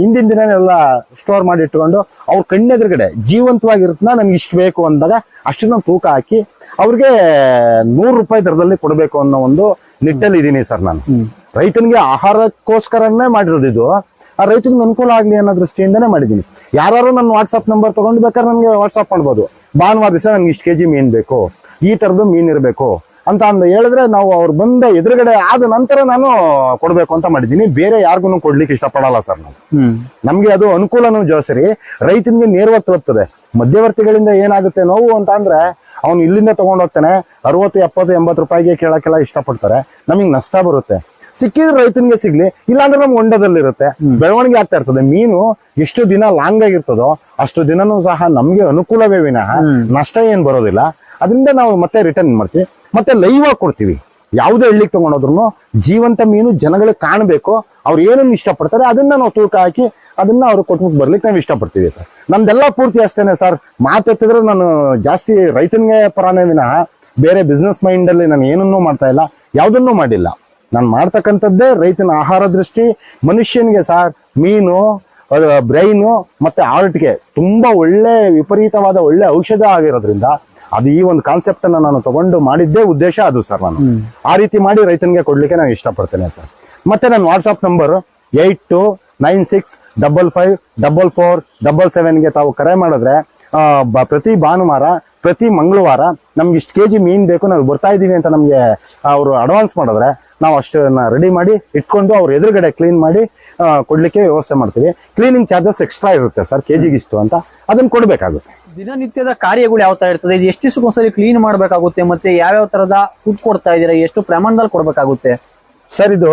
ಹಿಂದಿನ ದಿನ ಎಲ್ಲ ಸ್ಟೋರ್ ಮಾಡಿ ಇಟ್ಕೊಂಡು ಅವ್ರ ಕಣ್ಣೆದುರುಗಡೆ ಜೀವಂತವಾಗಿರುತ್ತನ್ನ ನಮ್ಗೆ ಇಷ್ಟು ಬೇಕು ಅಂದಾಗ ಅಷ್ಟನ್ನ ತೂಕ ಹಾಕಿ ಅವ್ರಿಗೆ ನೂರು ರೂಪಾಯಿ ದರದಲ್ಲಿ ಕೊಡಬೇಕು ಅನ್ನೋ ಒಂದು ನಿಟ್ಟಲ್ಲಿ ಇದ್ದೀನಿ ಸರ್ ನಾನು. ರೈತನಿಗೆ ಆಹಾರಕ್ಕೋಸ್ಕರನೇ ಮಾಡಿರೋದು ಇದು. ಆ ರೈತನಿಗೆ ಅನುಕೂಲ ಆಗಲಿ ಅನ್ನೋ ದೃಷ್ಟಿಯಿಂದನೇ ಮಾಡಿದ್ದೀನಿ. ಯಾರು ನನ್ನ ವಾಟ್ಸ್ಆಪ್ ನಂಬರ್ ತಗೊಂಡು ಬೇಕಾದ್ರೆ ನನಗೆ ವಾಟ್ಸಪ್ ಮಾಡ್ಬೋದು. ಭಾನುವಾರ ದಿವಸ ನನಗೆ ಇಷ್ಟು ಕೆಜಿ ಮೀನ್ ಬೇಕು. ಈ ತರದ್ದು ಮೀನ್ ಇರಬೇಕು ಅಂತ ಅಂದ ಹೇಳಿದ್ರೆ ನಾವು ಅವ್ರು ಬಂದ ಎದುರುಗಡೆ ಆದ ನಂತರ ನಾನು ಕೊಡ್ಬೇಕು ಅಂತ ಮಾಡಿದ್ದೀನಿ. ಬೇರೆ ಯಾರಿಗೂ ಕೊಡ್ಲಿಕ್ಕೆ ಇಷ್ಟಪಡಲ್ಲ ಸರ್ ನಾವು ಹ್ಮ್. ನಮ್ಗೆ ಅದು ಅನುಕೂಲನೂ ಜೋಸರಿ. ರೈತನಿಗೆ ನೇರವಾಗಿ ತಲುಪ್ತದೆ ಮಧ್ಯವರ್ತಿಗಳಿಂದ ಏನಾಗುತ್ತೆ ನೋವು ಅಂತ ಅಂದ್ರೆ ಅವನು ಇಲ್ಲಿಂದ ತಗೊಂಡೋಗ್ತಾನೆ ಅರವತ್ತು ಎಪ್ಪತ್ತು ಎಂಬತ್ತು ರೂಪಾಯಿಗೆ ಕೇಳಕ್ಕೆಲ್ಲ ಇಷ್ಟಪಡ್ತಾರೆ. ನಮಗೆ ನಷ್ಟ ಬರುತ್ತೆ. ಸಿಕ್ಕಿದ್ರೆ ರೈತನಿಗೆ ಸಿಗ್ಲಿ ಇಲ್ಲಾಂದ್ರೆ ನಮ್ಗೆ ಹೊಂಡದಲ್ಲಿರುತ್ತೆ. ಬೆಳವಣಿಗೆ ಆಗ್ತಾ ಇರ್ತದೆ. ಮೀನು ಎಷ್ಟು ದಿನ ಲಾಂಗ್ ಆಗಿರ್ತದೋ ಅಷ್ಟು ದಿನನೂ ಸಹ ನಮ್ಗೆ ಅನುಕೂಲವೇ ವಿನಃ ನಷ್ಟ ಏನ್ ಬರೋದಿಲ್ಲ. ಅದರಿಂದ ನಾವು ಮತ್ತೆ ರಿಟರ್ನ್ ಮಾಡ್ತೀವಿ. ಮತ್ತೆ ಲೈವ್ ಆಗಿ ಕೊಡ್ತೀವಿ. ಯಾವುದೇ ಹಳ್ಳಿಗೆ ತಗೊಂಡೋದ್ರು ಜೀವಂತ ಮೀನು ಜನಗಳಿಗೆ ಕಾಣಬೇಕು. ಅವ್ರು ಏನನ್ನ ಇಷ್ಟಪಡ್ತಾರೆ ಅದನ್ನ ನಾವು ತೂಕ ಹಾಕಿ ಅದನ್ನ ಅವ್ರು ಕೊಟ್ಬಿಟ್ಟು ಬರ್ಲಿಕ್ಕೆ ನಾವು ಇಷ್ಟಪಡ್ತೀವಿ ಸರ್. ನಮ್ದೆಲ್ಲ ಪೂರ್ತಿ ಅಷ್ಟೇನೆ ಸರ್. ಮಾತೆತ್ತಿದ್ರೆ ನಾನು ಜಾಸ್ತಿ ರೈತನಿಗೆ ಪರಾನೇ ವಿನಃ ಬೇರೆ ಬಿಸ್ನೆಸ್ ಮೈಂಡ್ ಅಲ್ಲಿ ನಾನು ಏನನ್ನೂ ಮಾಡ್ತಾ ಇಲ್ಲ ಯಾವುದನ್ನೂ ಮಾಡಿಲ್ಲ. ನಾನು ಮಾಡ್ತಕ್ಕಂಥದ್ದೇ ರೈತನ ಆಹಾರ ದೃಷ್ಟಿ ಮನುಷ್ಯನಿಗೆ ಸಾರ್ ಮೀನು ಬ್ರೈನು ಮತ್ತೆ ಆರ್ಟ್ಗೆ ತುಂಬಾ ಒಳ್ಳೆ ವಿಪರೀತವಾದ ಒಳ್ಳೆ ಔಷಧ ಆಗಿರೋದ್ರಿಂದ ಅದು ಈ ಒಂದು ಕಾನ್ಸೆಪ್ಟ್ ಅನ್ನ ನಾನು ತಗೊಂಡು ಮಾಡಿದ್ದೇ ಉದ್ದೇಶ ಅದು ಸರ್ ನಾನು. ಆ ರೀತಿ ಮಾಡಿ ರೈತನಿಗೆ ಕೊಡ್ಲಿಕ್ಕೆ ನಾನು ಇಷ್ಟಪಡ್ತೇನೆ ಸರ್. ಮತ್ತೆ ನನ್ನ WhatsApp number eight two nine six double five double four double ಸೆವೆನ್ಗೆ ತಾವು ಕರೆ ಮಾಡಿದ್ರೆ ಪ್ರತಿ ಭಾನುವಾರ ಪ್ರತಿ ಮಂಗಳವಾರ ನಮ್ಗೆ ಇಷ್ಟು ಕೆ ಜಿ ಮೀನ್ ಬೇಕು ನಾವು ಬರ್ತಾ ಇದ್ದೀವಿ ಅಂತ ನಮಗೆ ಅವರು ಅಡ್ವಾನ್ಸ್ ಮಾಡಿದ್ರೆ ನಾವು ಅಷ್ಟನ್ನ ರೆಡಿ ಮಾಡಿ ಇಟ್ಕೊಂಡು ಅವ್ರ ಎದುರುಗಡೆ ಕ್ಲೀನ್ ಮಾಡಿ ಕೊಡ್ಲಿಕ್ಕೆ ವ್ಯವಸ್ಥೆ ಮಾಡ್ತೀವಿ. ಕ್ಲೀನಿಂಗ್ ಚಾರ್ಜಸ್ ಎಕ್ಸ್ಟ್ರಾ ಇರುತ್ತೆ ಸರ್ ಕೆ ಇಷ್ಟು ಅಂತ. ಅದನ್ನ ಕೊಡಬೇಕಾಗುತ್ತೆ. ದಿನನಿತ್ಯದ ಕಾರ್ಯಗಳು ಯಾವ ತರ ಇರ್ತದೆ? ಇದು ಎಷ್ಟು ದಿವಸಕ್ಕೊಂದ್ಸರಿ ಕ್ಲೀನ್ ಮಾಡಬೇಕಾಗುತ್ತೆ ಮತ್ತೆ ಯಾವ್ಯಾವ ತರದ ಫುಡ್ ಕೊಡ್ತಾ ಇದೀರಾ ಎಷ್ಟು ಪ್ರಮಾಣದಲ್ಲಿ ಕೊಡಬೇಕಾಗುತ್ತೆ? ಸರ್ ಇದು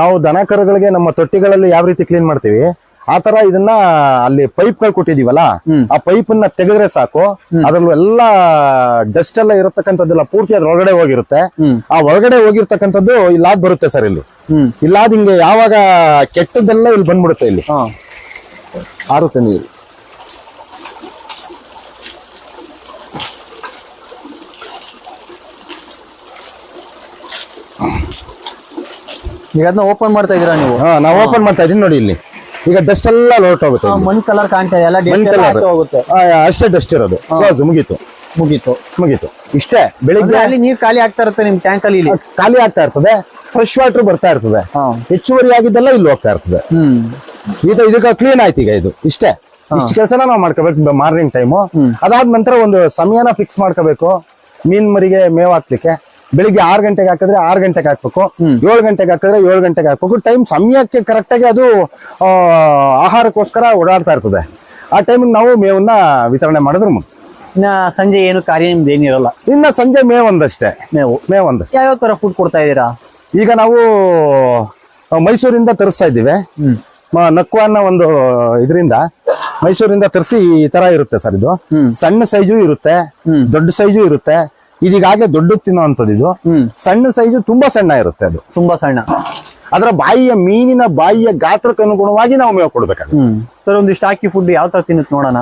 ನಾವು ದನ ಕರುಗಳಿಗೆ ನಮ್ಮ ತೊಟ್ಟಿಗಳಲ್ಲಿ ಯಾವ ರೀತಿ ಕ್ಲೀನ್ ಮಾಡ್ತೀವಿ? ಆ ತರ ಇದನ್ನ ಅಲ್ಲಿ ಪೈಪ್ಗಳು ಕೊಟ್ಟಿದೀವಲ್ಲ ಹ್ಮ್. ಆ ಪೈಪ್ ಅನ್ನ ತೆಗೆದ್ರೆ ಸಾಕು. ಅದ್ರಲ್ಲೂ ಎಲ್ಲ ಡಸ್ಟ್ ಎಲ್ಲ ಇರತಕ್ಕಂಥದ್ದೆಲ್ಲ ಪೂರ್ತಿ ಅದ್ರ ಒಳಗಡೆ ಹೋಗಿರುತ್ತೆ ಆ ಒಳಗಡೆ ಹೋಗಿರ್ತಕ್ಕಂಥದ್ದು ಇಲ್ಲಾದ್ ಬರುತ್ತೆ ಸರ್ ಇಲ್ಲಿ. ಇಲ್ಲಾದ ಹಿಂಗೆ ಯಾವಾಗ ಕೆಟ್ಟದ್ದೆಲ್ಲ ಇಲ್ಲಿ ಬಂದ್ಬಿಡುತ್ತೆ ಇಲ್ಲಿ. ಆರುತ್ತೆ ನೀರು. ಈಗ ಅದನ್ನ ಓಪನ್ ಮಾಡ್ತಾ ಇದೀರಾ ನೀವು? ಹಾ ನಾವು ಓಪನ್ ಮಾಡ್ತಾ ಇದೀನಿ ನೋಡಿ ಇಲ್ಲಿ. ಈಗ ಡಸ್ಟ್ ಎಲ್ಲ ಲೋಟ್ ಹೋಗುತ್ತೆ ಮಣ್ಣು ಮಣ್ ಕಲರ್ ಕಾಣ್ತಾ ಎಲ್ಲ ಮಣ್. ಆಚೆ ಹೋಗುತ್ತೆ. ಆ, ಅಷ್ಟೇ ಡಸ್ಟ್ ಇರೋದು. ಕ್ಲೋಸ್ ಮುಗೀತು. ಮುಗೀತು. ಮುಗೀತು. ಇಷ್ಟೇ. ಬೆಳಿಗ್ಗೆ ಅಲ್ಲಿ ನೀರ್ ಖಾಲಿ ಆಗ್ತಾ ಇರುತ್ತೆ ನಿಮ್ ಟ್ಯಾಂಕ್ ಅಲ್ಲಿ ಇಲ್ಲಿ? ಖಾಲಿ ಆಗ್ತಾ ಇರ್ತದೆ. ಫ್ರೆಶ್ ವಾಟರ್ ಬರ್ತಾ ಇರ್ತದೆ. ಹೆಚ್ಚುವರಿ ಆಗಿದ್ದೆಲ್ಲ ಇಲ್ಲಿ ಹೋಗ್ತಾ ಇರ್ತದೆ. ಈಗ ಇದಕ್ಕೆ ಕ್ಲೀನ್ ಆಯ್ತು ಈಗ ಇದು. ಇಷ್ಟೇ. ಇಷ್ಟು ಕೆಲಸನ ನಾವು ಮಾಡ್ಕೋಬೇಕು ಮಾರ್ನಿಂಗ್ ಟೈಮು ಅದಾದ ನಂತರ ಒಂದು ಸಮಯನ ಫಿಕ್ಸ್ ಮಾಡ್ಕೋಬೇಕು. ಮೀನ್ ಮರಿಗೆ ಮೇವ್ ಹಾಕ್ಲಿಕ್ಕೆ. ಬೆಳಿಗ್ಗೆ ಆರು ಗಂಟೆಗೆ ಹಾಕಿದ್ರೆ ಆರು ಗಂಟೆಗೆ ಹಾಕ್ಬೇಕು ಏಳು ಗಂಟೆಗೆ ಹಾಕಿದ್ರೆ ಏಳು ಗಂಟೆಗೆ ಹಾಕ್ಬೇಕು. ಟೈಮ್ ಸಮಯಕ್ಕೆ ಕರೆಕ್ಟಾಗಿ ಅದು ಆಹಾರಕ್ಕೋಸ್ಕರ ಓಡಾಡ್ತಾ ಇರ್ತದೆ. ಆ ಟೈಮಿಗೆ ನಾವು ಮೇವನ್ನ ವಿತರಣೆ ಮಾಡಿದ್ರು. ಇನ್ನ ಸಂಜೆ ಏನು ಕಾರ್ಯ ನಿಮ್ದು ಏನಿರಲ್ಲ ಇನ್ನ ಸಂಜೆ ಮೇವ್ ಒಂದಷ್ಟೇ. ಮೇವು. ಮೇವ್ ಒಂದಷ್ಟೇ. ಯಾವ್ಯಾವ ತರ ಫುಡ್ ಕೊಡ್ತಾ ಇದೀರಾ ಈಗ ನಾವು ಮೈಸೂರಿಂದ ತರಿಸ್ತಾ ಇದ್ದೀವಿ. ಮ- ನಕ್ಕು ಅನ್ನೋ ಒಂದು ಇದರಿಂದ ಮೈಸೂರಿಂದ ತರಿಸಿ ಈ ತರ ಇರುತ್ತೆ ಸರ್ ಇದು. ಸಣ್ಣ ಸೈಜು ಇರುತ್ತೆ. ದೊಡ್ಡ ಸೈಜು ಇರುತ್ತೆ. ಇದೀಗಾಗಲೇ ದೊಡ್ಡ ತಿನ್ನುವಂಥದ್ದು ಇದು. ಸಣ್ಣ ಸೈಜು ತುಂಬಾ ಸಣ್ಣ ಇರುತ್ತೆ ಅದು. ತುಂಬಾ ಸಣ್ಣ. ಅದರ ಬಾಯಿಯ ಮೀನಿನ ಬಾಯಿಯ ಗಾತ್ರಕ್ಕೆ ಅನುಗುಣವಾಗಿ ನಾವು ಮೇವು ಕೊಡ್ಬೇಕಾಗುತ್ತೆ. ಸರ್ ಒಂದಿಷ್ಟು ಹಾಕಿ ಫುಡ್ ಯಾವ ತರ ತಿನ್ನುತ್ತೆ ನೋಡೋಣ?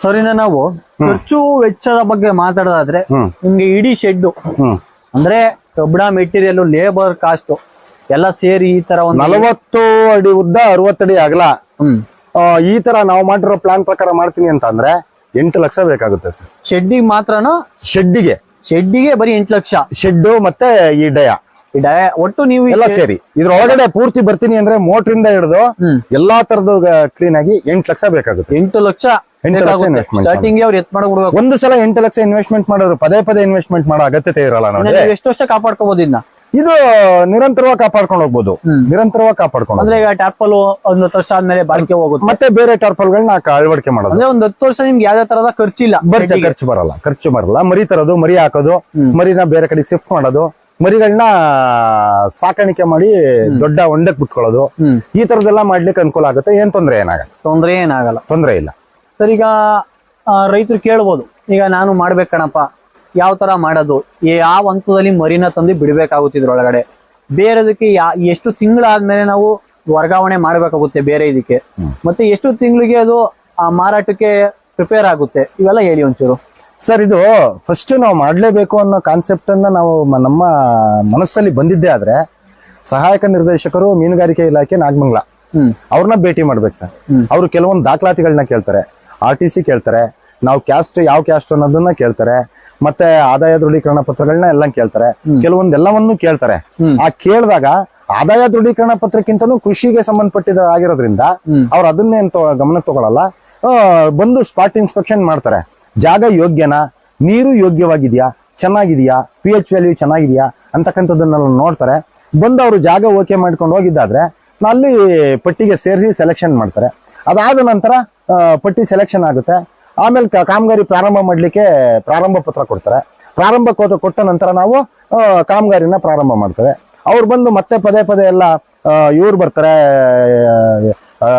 ಸರಿನಾ ನಾವು? ಖರ್ಚು ವೆಚ್ಚದ ಬಗ್ಗೆ ಮಾತಾಡೋದಾದ್ರೆ. ನಿಮ್ಗೆ ಇಡೀ ಶೆಡ್ ಅಂದ್ರೆ ಕಬ್ಬಿಣ ಮೆಟೀರಿಯಲ್ ಲೇಬರ್ ಕಾಸ್ಟ್ ಎಲ್ಲ ಸೇರಿ ಈ ತರ ಒಂದು ನಲವತ್ತು ಅಡಿ ಉದ್ದ ಅರವತ್ತಡಿ ಅಡಿ ಹ್ಮ್. ಆ, ಈ ತರ ನಾವು ಮಾಡಿರೋ ಪ್ಲಾನ್ ಪ್ರಕಾರ ಮಾಡ್ತೀನಿ ಅಂತ ಅಂದ್ರೆ ಎಂಟು ಲಕ್ಷ ಬೇಕಾಗುತ್ತೆ ಸರ್. ಶೆಡ್ಡಿಗೆ ಮಾತ್ರನೂ? ಶೆಡ್ಡಿಗೆ ಶೆಡ್ಡಿಗೆ ಬರೀ ಎಂಟು ಲಕ್ಷ. ಶೆಡ್ಡು ಮತ್ತೆ ಈ ಡಯ. ಈ ಡಯ- ಒಟ್ಟು ನೀವು ಎಲ್ಲ ಸೇರಿ. ಇದ್ರ ಒಳಗಡೆ ಪೂರ್ತಿ ಬರ್ತೀನಿ ಅಂದ್ರೆ ಮೋಟ್ರಿಂದ ಹಿಡಿದು ಎಲ್ಲಾ ತರದ ಕ್ಲೀನ್ ಆಗಿ ಎಂಟು ಲಕ್ಷ ಬೇಕಾಗುತ್ತೆ. ಎಂಟು ಲಕ್ಷ. ಎಂಟು ಲಕ್ಷ ಇನ್ವೆಸ್ಟ್ಮೆಂಟ್ ಸ್ಟಾರ್ಟಿಂಗ್ ಅವ್ರು ಎತ್ ಮಾಡ್ಬಿಡ್ಬೇಕು. ಒಂದು ಸಲ ಎಂಟು ಲಕ್ಷ ಇನ್ವೆಸ್ಟ್ಮೆಂಟ್ ಮಾಡಿದ್ರು ಪದೇ ಪದೇ ಇನ್ವೆಸ್ಟ್ಮೆಂಟ್ ಮಾಡೋ ಅಗತ್ಯತೆ ಇರಲ್ಲ ನೋಡಿ ಎಷ್ಟು ವರ್ಷ ಕಾಪಾಡ್ಕೋಬಹುದು ಇದನ್ನ ಇದು ನಿರಂತರವಾಗಿ ಕಾಪಾಡ್ಕೊಂಡು ಹೋಗ್ಬೋದು. ನಿರಂತರವಾಗಿ ಕಾಪಾಡ್ಕೊಂಡು ಅಂದ್ರೆ ಈಗ ಟ್ಯಾಪಲ್ ಒಂದ್ ಹತ್ತು ವರ್ಷ ಆದ್ಮೇಲೆ ಬಾಳಿಕೆ ಹೋಗುತ್ತೆ. ಮತ್ತೆ ಬೇರೆ ಟರ್ಪಲ್ಗಳನ್ನ ಅಳವಡಿಕೆ ಮಾಡೋದು. ಅಂದ್ರೆ ಒಂದ್ ಹತ್ತು ವರ್ಷ ನಿಮ್ಗೆ ಯಾವ್ದೇ ತರದ ಖರ್ಚಿಲ್ಲ ಇಲ್ಲ ಶೆಡ್ಡಿಗೆ. ಖರ್ಚು ಬರಲ್ಲ. ಖರ್ಚು ಬರಲ್ಲ. ಮರಿ ತರೋದು ಮರಿ ಹಾಕೋದು. ಮರಿನ ಬೇರೆ ಕಡೆ ಶಿಫ್ಟ್ ಮಾಡೋದು ಮರಿಗಳನ್ನ ಸಾಕಾಣಿಕೆ ಮಾಡಿ ದೊಡ್ಡ ಹೊಂಡಕ್ ಬಿಟ್ಕೊಳ್ಳೋದು. ಹ್ಮ್. ಈ ತರದೆಲ್ಲ ಮಾಡ್ಲಿಕ್ಕೆ ಅನುಕೂಲ ಆಗುತ್ತೆ. ಏನ್ ತೊಂದ್ರೆ ಏನಾಗಲ್ಲ. ತೊಂದ್ರೆ ಏನಾಗಲ್ಲ. ತೊಂದ್ರೆ ಇಲ್ಲ. ಸರ್ ಈಗ ರೈತರು ಕೇಳ್ಬೋದು ಈಗ ನಾನು ಮಾಡ್ಬೇಕಣಪ್ಪ ಯಾವ ತರ ಮಾಡೋದು? ಯಾವ ಹಂತದಲ್ಲಿ ಮರಿನ ತಂದು ಬಿಡ್ಬೇಕಾಗುತ್ತೆ ಇದ್ರೊಳಗಡೆ ಬೇರೆದಕ್ಕೆ ಯಾ ಎಷ್ಟು ತಿಂಗಳಾದ್ಮೇಲೆ ನಾವು ವರ್ಗಾವಣೆ ಮಾಡ್ಬೇಕಾಗುತ್ತೆ ಬೇರೆ ಇದಕ್ಕೆ. ಮತ್ತೆ ಎಷ್ಟು ತಿಂಗಳಿಗೆ ಅದು ಆ ಮಾರಾಟಕ್ಕೆ ಪ್ರಿಪೇರ್ ಆಗುತ್ತೆ? ಇವೆಲ್ಲ ಹೇಳಿ ಒಂಚೂರು. ಸರ್ ಇದು ಫಸ್ಟ್ ನಾವು ಮಾಡ್ಲೇಬೇಕು ಅನ್ನೋ ಕಾನ್ಸೆಪ್ಟ್ ಅನ್ನ ನಾವು ನಮ್ಮ ಮನಸ್ಸಲ್ಲಿ ಬಂದಿದ್ದೇ ಆದ್ರೆ ಸಹಾಯಕ ನಿರ್ದೇಶಕರು ಮೀನುಗಾರಿಕೆ ಇಲಾಖೆ ನಾಗಮಂಗ್ಲ ಅವ್ರನ್ನ ಭೇಟಿ ಮಾಡ್ಬೇಕು ಸರ್. ಅವರು ಕೆಲವೊಂದು ದಾಖಲಾತಿಗಳನ್ನ ಕೇಳ್ತಾರೆ. ಆರ್ ಟಿ ಸಿ ಕೇಳ್ತಾರೆ. ನಾವು ಕ್ಯಾಸ್ಟ್ ಯಾವ ಕ್ಯಾಸ್ಟ್ ಅನ್ನೋದನ್ನ ಕೇಳ್ತಾರೆ. ಮತ್ತೆ ಆದಾಯ ದೃಢೀಕರಣ ಪತ್ರಗಳನ್ನ ಎಲ್ಲ ಕೇಳ್ತಾರೆ. ಕೆಲವೊಂದ್ ಎಲ್ಲವನ್ನೂ ಕೇಳ್ತಾರೆ. ಆ ಕೇಳಿದಾಗ ಆದಾಯ ದೃಢೀಕರಣ ಪತ್ರಕ್ಕಿಂತನೂ ಕೃಷಿಗೆ ಸಂಬಂಧಪಟ್ಟಿದ ಆಗಿರೋದ್ರಿಂದ. ಅವ್ರು ಅದನ್ನೇ ಗಮನಕ್ಕೆ ತಗೊಳಲ್ಲ. ಬಂದು ಸ್ಪಾಟ್ ಇನ್ಸ್ಪೆಕ್ಷನ್ ಮಾಡ್ತಾರೆ. ಜಾಗ ಯೋಗ್ಯನಾ? ನೀರು ಯೋಗ್ಯವಾಗಿದೆಯಾ? ಚೆನ್ನಾಗಿದೆಯಾ? ಪಿ ಎಚ್ ವ್ಯಾಲ್ಯೂ ಚೆನ್ನಾಗಿದೆಯಾ? ಅಂತಕ್ಕಂಥದ್ದನ್ನೆಲ್ಲ ನೋಡ್ತಾರೆ. ಬಂದು ಅವರು ಜಾಗ ಓಕೆ ಮಾಡ್ಕೊಂಡು ಹೋಗಿದ್ದಾದ್ರೆ ಅಲ್ಲಿ ಪಟ್ಟಿಗೆ ಸೇರಿಸಿ ಸೆಲೆಕ್ಷನ್ ಮಾಡ್ತಾರೆ. ಅದಾದ ನಂತರ ಪಟ್ಟಿ ಸೆಲೆಕ್ಷನ್ ಆಗುತ್ತೆ. ಆಮೇಲೆ ಕಾಮಗಾರಿ ಪ್ರಾರಂಭ ಮಾಡಲಿಕ್ಕೆ ಪ್ರಾರಂಭ ಪತ್ರ ಕೊಡ್ತಾರೆ. ಪ್ರಾರಂಭ ಕೊಟ್ಟ ನಂತರ ನಾವು ಕಾಮಗಾರಿನ ಪ್ರಾರಂಭ ಮಾಡ್ತೇವೆ. ಅವ್ರು ಬಂದು ಮತ್ತೆ ಪದೇ ಪದೇ ಎಲ್ಲ ಇವ್ರು ಬರ್ತಾರೆ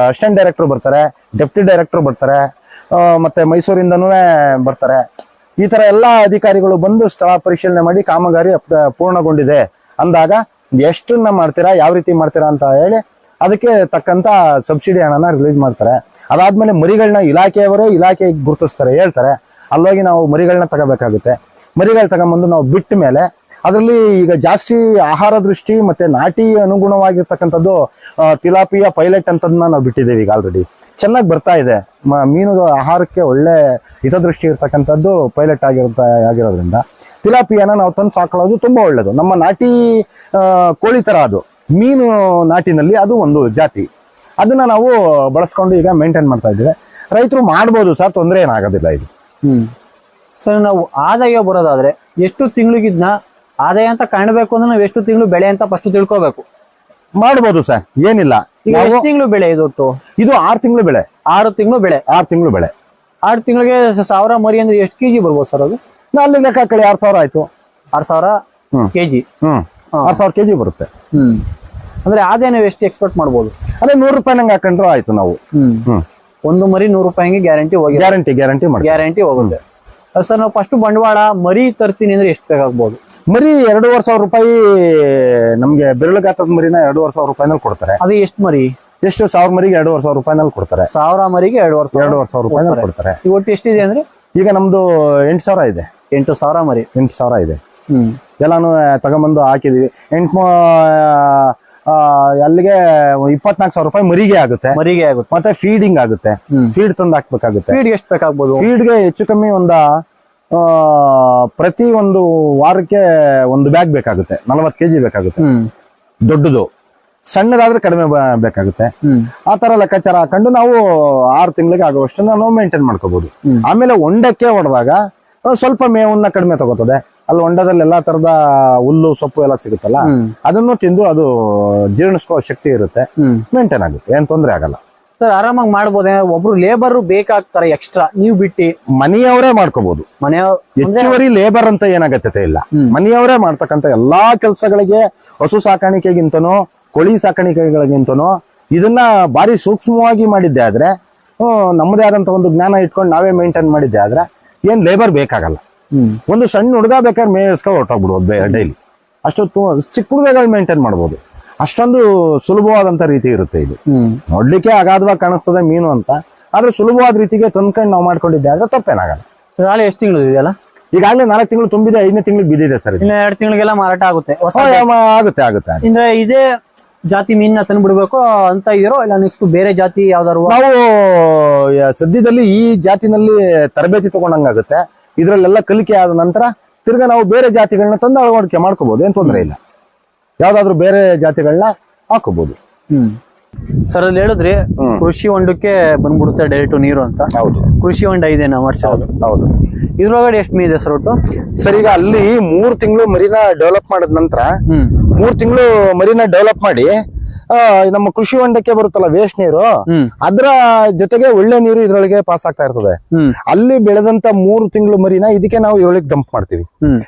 ಅಸಿಸ್ಟೆಂಟ್ ಡೈರೆಕ್ಟರ್ ಬರ್ತಾರೆ ಡೆಪ್ಟಿ ಡೈರೆಕ್ಟರ್ ಬರ್ತಾರೆ ಮತ್ತೆ ಮೈಸೂರಿಂದನೂ ಬರ್ತಾರೆ. ಈ ತರ ಎಲ್ಲ ಅಧಿಕಾರಿಗಳು ಬಂದು ಸ್ಥಳ ಪರಿಶೀಲನೆ ಮಾಡಿ ಕಾಮಗಾರಿ ಪೂರ್ಣಗೊಂಡಿದೆ. ಅಂದಾಗ, ಎಷ್ಟನ್ನ ಮಾಡ್ತೀರಾ, ಯಾವ ರೀತಿ ಮಾಡ್ತೀರಾ ಅಂತ ಹೇಳಿ ಅದಕ್ಕೆ ತಕ್ಕಂತ ಸಬ್ಸಿಡಿ ಹಣನ ರಿಲೀಸ್ ಮಾಡ್ತಾರೆ. ಅದಾದ್ಮೇಲೆ ಮರಿಗಳನ್ನ ಇಲಾಖೆಯವರೇ ಇಲಾಖೆ ಗುರುತಿಸ್ತಾರೆ, ಹೇಳ್ತಾರೆ. ಅಲ್ಲೋಗಿ ನಾವು ಮರಿಗಳನ್ನ ತಗೋಬೇಕಾಗುತ್ತೆ. ಮರಿಗಳು ತಗೊಂಬಂದು ನಾವು ಬಿಟ್ಟ ಮೇಲೆ ಅದರಲ್ಲಿ ಈಗ ಜಾಸ್ತಿ ಆಹಾರ ದೃಷ್ಟಿ ಮತ್ತೆ ನಾಟಿ ಅನುಗುಣವಾಗಿರ್ತಕ್ಕಂಥದ್ದು ತಿಲಾಪಿಯ ಪೈಲಟ್ ಅಂತದನ್ನ ನಾವು ಬಿಟ್ಟಿದ್ದೀವಿ ಈಗ ಆಲ್ರೆಡಿ ಚೆನ್ನಾಗಿ ಬರ್ತಾ ಇದೆ. ಮೀನು ಆಹಾರಕ್ಕೆ ಒಳ್ಳೆ ಹಿತದೃಷ್ಟಿ ಇರ್ತಕ್ಕಂಥದ್ದು ಪೈಲಟ್ ಆಗಿರ್ತಾ, ಆಗಿರೋದ್ರಿಂದ. ತಿಲಾಪಿಯನ್ನ ನಾವು ತಂದು ಸಾಕೊಳ್ಳೋದು ತುಂಬಾ ಒಳ್ಳೇದು. ನಮ್ಮ ನಾಟಿ ಕೋಳಿ ತರ ಅದು. ಮೀನು ನಾಟಿನಲ್ಲಿ ಅದು ಒಂದು ಜಾತಿ. ಅದನ್ನ ನಾವು ಬಳಸ್ಕೊಂಡು ಈಗ ಮೇಂಟೈನ್ ಮಾಡ್ತಾ ಇದ್ದೇವೆ. ರೈತರು ಮಾಡ್ಬೋದು ಸರ್ ತೊಂದರೆ ಏನಾಗೋದಿಲ್ಲ ಇದು. ಹ್ಮ್. ಸರ್ ನಾವು ಆದಾಯ ಬರೋದಾದ್ರೆ ಎಷ್ಟು ತಿಂಗಳಿಗಿದ್ನ ಆದಾಯ ಅಂತ ಕಾಣಬೇಕು ಅಂದ್ರೆ ನಾವು ಎಷ್ಟು ತಿಂಗಳು ಬೆಳೆ ಅಂತ ಫಸ್ಟ್ ತಿಳ್ಕೊಬೇಕು. ಮಾಡ್ಬೋದು ಸರ್ ಏನಿಲ್ಲ. ಈಗ ನಾವು ಎಷ್ಟು ತಿಂಗಳು ಬೆಳೆ ಇದು ಇದು ಆರು ತಿಂಗಳು ಬೆಳೆ. ಆರು ತಿಂಗಳು ಬೆಳೆ. ಆರು ತಿಂಗಳು ಬೆಳೆ. ಆರು ತಿಂಗಳಿಗೆ ಸಾವಿರ ಮರಿ ಅಂದ್ರೆ ಎಷ್ಟು ಕೆಜಿ ಬರ್ಬೋದು ಸರ್ ಅದು? ನಾ ಅಲ್ಲಿ ಲೆಕ್ಕ ಕಳಿ ಆರು ಸಾವಿರ ಆಯ್ತು. ಆರ್ ಸಾವಿರ ಹ್ಮ್. ಕೆಜಿ. ಹ್ಮ್. ಆರು ಸಾವಿರ ಕೆಜಿ ಬರುತ್ತೆ. ಹ್ಮ್. ಅಂದ್ರೆ ಅದೇ ನಾವು ಎಷ್ಟು ಎಕ್ಸ್ಪೆಕ್ಟ್ ಮಾಡಬಹುದು ಅದೇ ನೂರು ರೂಪಾಯಿ ನಂಗೆ ಹಾಕೊಂಡ್ರು ಆಯ್ತು ನಾವು. ಹ್ಮ್. ಒಂದು ಮರಿ ನೂರು ರೂಪಾಯಿಗೆ ಗ್ಯಾರಂಟಿ ಹೋಗಿ ಗ್ಯಾರಂಟಿ ಗ್ಯಾರಂಟಿ ಮಾಡಿ ಗ್ಯಾರಂಟಿ ಹೋಗುತ್ತೆ. ಸರ್ ನಾವು ಫಸ್ಟ್ ಬಂಡವಾಳ ಮರಿ ತರ್ತೀನಿ ಅಂದ್ರೆ ಎಷ್ಟು ಬೇಕಾಗ್ಬೋದು? ಮರಿ ಎರಡೂವರೆ ಸಾವಿರ ರೂಪಾಯಿ ನಮ್ಗೆ ಬೆರಳುಗಾತದ ಮರಿನ ಎರಡೂವರೆ ಸಾವಿರ ರೂಪಾಯಿನಲ್ಲಿ ಕೊಡ್ತಾರೆ. ಅದು ಎಷ್ಟು ಮರಿ? ಎಷ್ಟು ಸಾವಿರ ಮರಿಗೆ ಎರಡೂವರೆ ಸಾವಿರ ರೂಪಾಯಿನಲ್ಲಿ ಕೊಡ್ತಾರೆ. ಸಾವಿರ ಮರಿಗೆ ಎರಡು ವರ್ಷ ಎರಡೂವರೆ ಸಾವಿರ ರೂಪಾಯಿನಲ್ಲಿ ಕೊಡ್ತಾರೆ. ಇವತ್ತು ಒಟ್ಟು ಎಷ್ಟಿದೆ ಅಂದ್ರೆ? ಈಗ ನಮ್ದು ಎಂಟು ಸಾವಿರ ಇದೆ. ಎಂಟು ಸಾವಿರ ಮರಿ. ಎಂಟು ಸಾವಿರ ಇದೆ. ಹ್ಮ್. ಎಲ್ಲಾನು ತಗೊಂಬಂದು ಹಾಕಿದೀವಿ. ಎಂಟು ಅಲ್ಲಿಗೆ ಇಪ್ಪತ್ನಾಲ್ಕು ಸಾವಿರ ರೂಪಾಯಿ ಮರಿಗೆ ಆಗುತ್ತೆ. ಮರಿಗೆ ಆಗುತ್ತೆ. ಮತ್ತೆ ಫೀಡಿಂಗ್ ಆಗುತ್ತೆ. ಫೀಡ್ ತಂದು ಹಾಕ್ಬೇಕಾಗುತ್ತೆ. ಫೀಡ್ ಎಷ್ಟು ಬೇಕಾಗ್ಬೋದು? ಫೀಡ್ಗೆ ಹೆಚ್ಚು ಕಮ್ಮಿ ಒಂದ ಆ, ಪ್ರತಿ ಒಂದು ವಾರಕ್ಕೆ ಒಂದು ಬ್ಯಾಗ್ ಬೇಕಾಗುತ್ತೆ. ನಲವತ್ತು ಕೆಜಿ ಬೇಕಾಗುತ್ತೆ. ದೊಡ್ಡದು. ಸಣ್ಣದಾದ್ರೆ ಕಡಿಮೆ ಬೇಕಾಗುತ್ತೆ. ಆ ತರ ಲೆಕ್ಕಾಚಾರ ಹಾಕೊಂಡು ನಾವು ಆರು ತಿಂಗಳಿಗೆ ಆಗುವಷ್ಟು ನಾವು ಮೇಂಟೈನ್ ಮಾಡ್ಕೋಬಹುದು ಆಮೇಲೆ ಒಂಡಕ್ಕೆ ಹೊಡೆದಾಗ ಸ್ವಲ್ಪ ಮೇವನ್ನ ಕಡಿಮೆ ತಗೋತದೆ. ಅಲ್ಲಿ ಹೊಂಡದಲ್ಲಿ ಎಲ್ಲಾ ತರದ ಹುಲ್ಲು ಸೊಪ್ಪು ಎಲ್ಲ ಸಿಗುತ್ತಲ್ಲ ಅದನ್ನು ತಿಂದು ಅದು ಜೀರ್ಣಿಸ್ಕೋ ಶಕ್ತಿ ಇರುತ್ತೆ. ಮೇಂಟೈನ್ ಆಗುತ್ತೆ ಏನ್ ತೊಂದ್ರೆ ಆಗಲ್ಲ. ಸರ್ ಆರಾಮಾಗಿ ಮಾಡ್ಬೋದೇ? ಒಬ್ರು ಲೇಬರ್ ಬೇಕಾಗ್ತಾರೆ ಎಕ್ಸ್ಟ್ರಾ ನೀವು ಬಿಟ್ಟು. ಮನೆಯವರೇ ಮಾಡ್ಕೋಬಹುದು ಮನೆಯವ್ರ ಹೆಚ್ಚುವರಿ ಲೇಬರ್ ಅಂತ ಏನಾಗತ್ತೆ ಇಲ್ಲ. ಮನೆಯವರೇ ಮಾಡ್ತಕ್ಕಂಥ ಎಲ್ಲಾ ಕೆಲಸಗಳಿಗೆ ಹಸು ಸಾಕಾಣಿಕೆಗಿಂತನೂ ಕೋಳಿ ಸಾಕಾಣಿಕೆಗಳಿಗಿಂತನೂ ಇದನ್ನ ಬಾರಿ ಸೂಕ್ಷ್ಮವಾಗಿ ಮಾಡಿದ್ದೆ ಆದ್ರೆ ಹ್ಮ್, ನಮ್ಮದೇ ಆದಂತ ಒಂದು ಜ್ಞಾನ ಇಟ್ಕೊಂಡು ನಾವೇ ಮೇಂಟೈನ್ ಮಾಡಿದ್ದೆ ಆದ್ರೆ ಏನ್ ಲೇಬರ್ ಬೇಕಾಗಲ್ಲ. ಒಂದು ಸಣ್ಣ ಹುಡುಗ ಬೇಕಾದ್ರೆ ಮೇಯಿಸ್ಕೊ ಹೊರಟೋಗ್ಬಿಡ್ಬೋದು ಡೈಲಿ ಅಷ್ಟು ತು- ಚಿಕ್ಕ ಹುಡುಗಗಳು ಮೇಂಟೈನ್ ಮಾಡ್ಬೋದು. ಅಷ್ಟೊಂದು ಸುಲಭವಾದಂತ ರೀತಿ ಇರುತ್ತೆ ಇದು. ನೋಡ್ಲಿಕ್ಕೆ ಅಗಾಧವಾಗಿ ಕಾಣಿಸ್ತದೆ ಮೀನು ಅಂತ. ಆದ್ರೆ ಸುಲಭವಾದ ರೀತಿಗೆ ತಂದ್ಕೊಂಡು ನಾವು ಮಾಡ್ಕೊಂಡಿದ್ದೆ ಆದ್ರೆ ತಪ್ಪೇನಾಗಲ್ಲ. ನಾಳೆ ಎಷ್ಟು ತಿಂಗಳು ಇದೆಯಲ್ಲ? ಈಗಾಗಲೇ ನಾಲ್ಕು ತಿಂಗಳು ತುಂಬಿದೆ ಐದನೇ ತಿಂಗಳು ಬಿದ್ದಿದೆ ಸರ್ ಇನ್ನು ಎರಡು ತಿಂಗಳಿಗೆಲ್ಲ ಮಾರಾಟ ಆಗುತ್ತೆ. ಹೊಸ ಆಗುತ್ತೆ ಆಗುತ್ತೆ. ಅಂದ್ರೆ ಇದೇ ಜಾತಿ ಮೀನ್ನ ತಂದ್ಬಿಡ್ಬೇಕು ಅಂತ ಇದೀರೋ ಇಲ್ಲ ನೆಕ್ಸ್ಟ್ ಬೇರೆ ಜಾತಿ ಯಾವ್ದಾರು ನಾವು ಸದ್ಯದಲ್ಲಿ ಈ ಜಾತಿನಲ್ಲಿ ತರಬೇತಿ ತಗೊಂಡಂಗಾಗುತ್ತೆ. ಇದ್ರಲ್ಲೆಲ್ಲ ಕಲಿಕೆ ಆದ ನಂತರ ತಿರ್ಗಾ ನಾವು ಬೇರೆ ಜಾತಿಗಳನ್ನ ತಂದು ಅಳವಡಿಕೆ ಮಾಡ್ಕೋಬಹುದು ಏನ್ ತೊಂದರೆ ಇಲ್ಲ. ಯಾವ್ದಾದ್ರು ಬೇರೆ ಜಾತಿಗಳನ್ನ ಹಾಕೋಬಹುದು ಹ್ಮ್. ಸರ್ ಅಲ್ಲಿ ಹೇಳಿದ್ರಿ. ಕೃಷಿ ಹೊಂಡಕ್ಕೆ ಬಂದ್ಬಿಡುತ್ತೆ ಡೈರೆಕ್ಟ್ ನೀರು ಅಂತ. ಹೌದು. ಕೃಷಿ ಹೊಂಡ ಇದೆ ನಾವು ಹೌದು ಹೌದು. ಇದ್ರೊಳಗಡೆ ಎಷ್ಟು ಮೀ ಇದೆ ಸರ್ ಒಟ್ಟು? ಸರ್ ಈಗ ಅಲ್ಲಿ ಮೂರು ತಿಂಗಳು ಮರಿನ ಡೆವಲಪ್ ಮಾಡಿದ ನಂತರ ಮೂರ್ ತಿಂಗಳು ಮರಿನ ಡೆವಲಪ್ ಮಾಡಿ ನಮ್ಮ ಕೃಷಿ ಹೊಂಡಕ್ಕೆ ಬರುತ್ತಲ್ಲ ವೇಸ್ಟ್ ನೀರು ಅದರ ಜೊತೆಗೆ ಒಳ್ಳೆ ನೀರು ಇದ್ರೊಳಗೆ ಪಾಸ್ ಆಗ್ತಾ ಇರ್ತದೆ. ಅಲ್ಲಿ ಬೆಳೆದಂತ ಮೂರು ತಿಂಗಳು ಮರಿನ ಇದಕ್ಕೆ ನಾವು ಇದ್ರೊಳಗೆ ಡಂಪ್ ಮಾಡ್ತೀವಿ.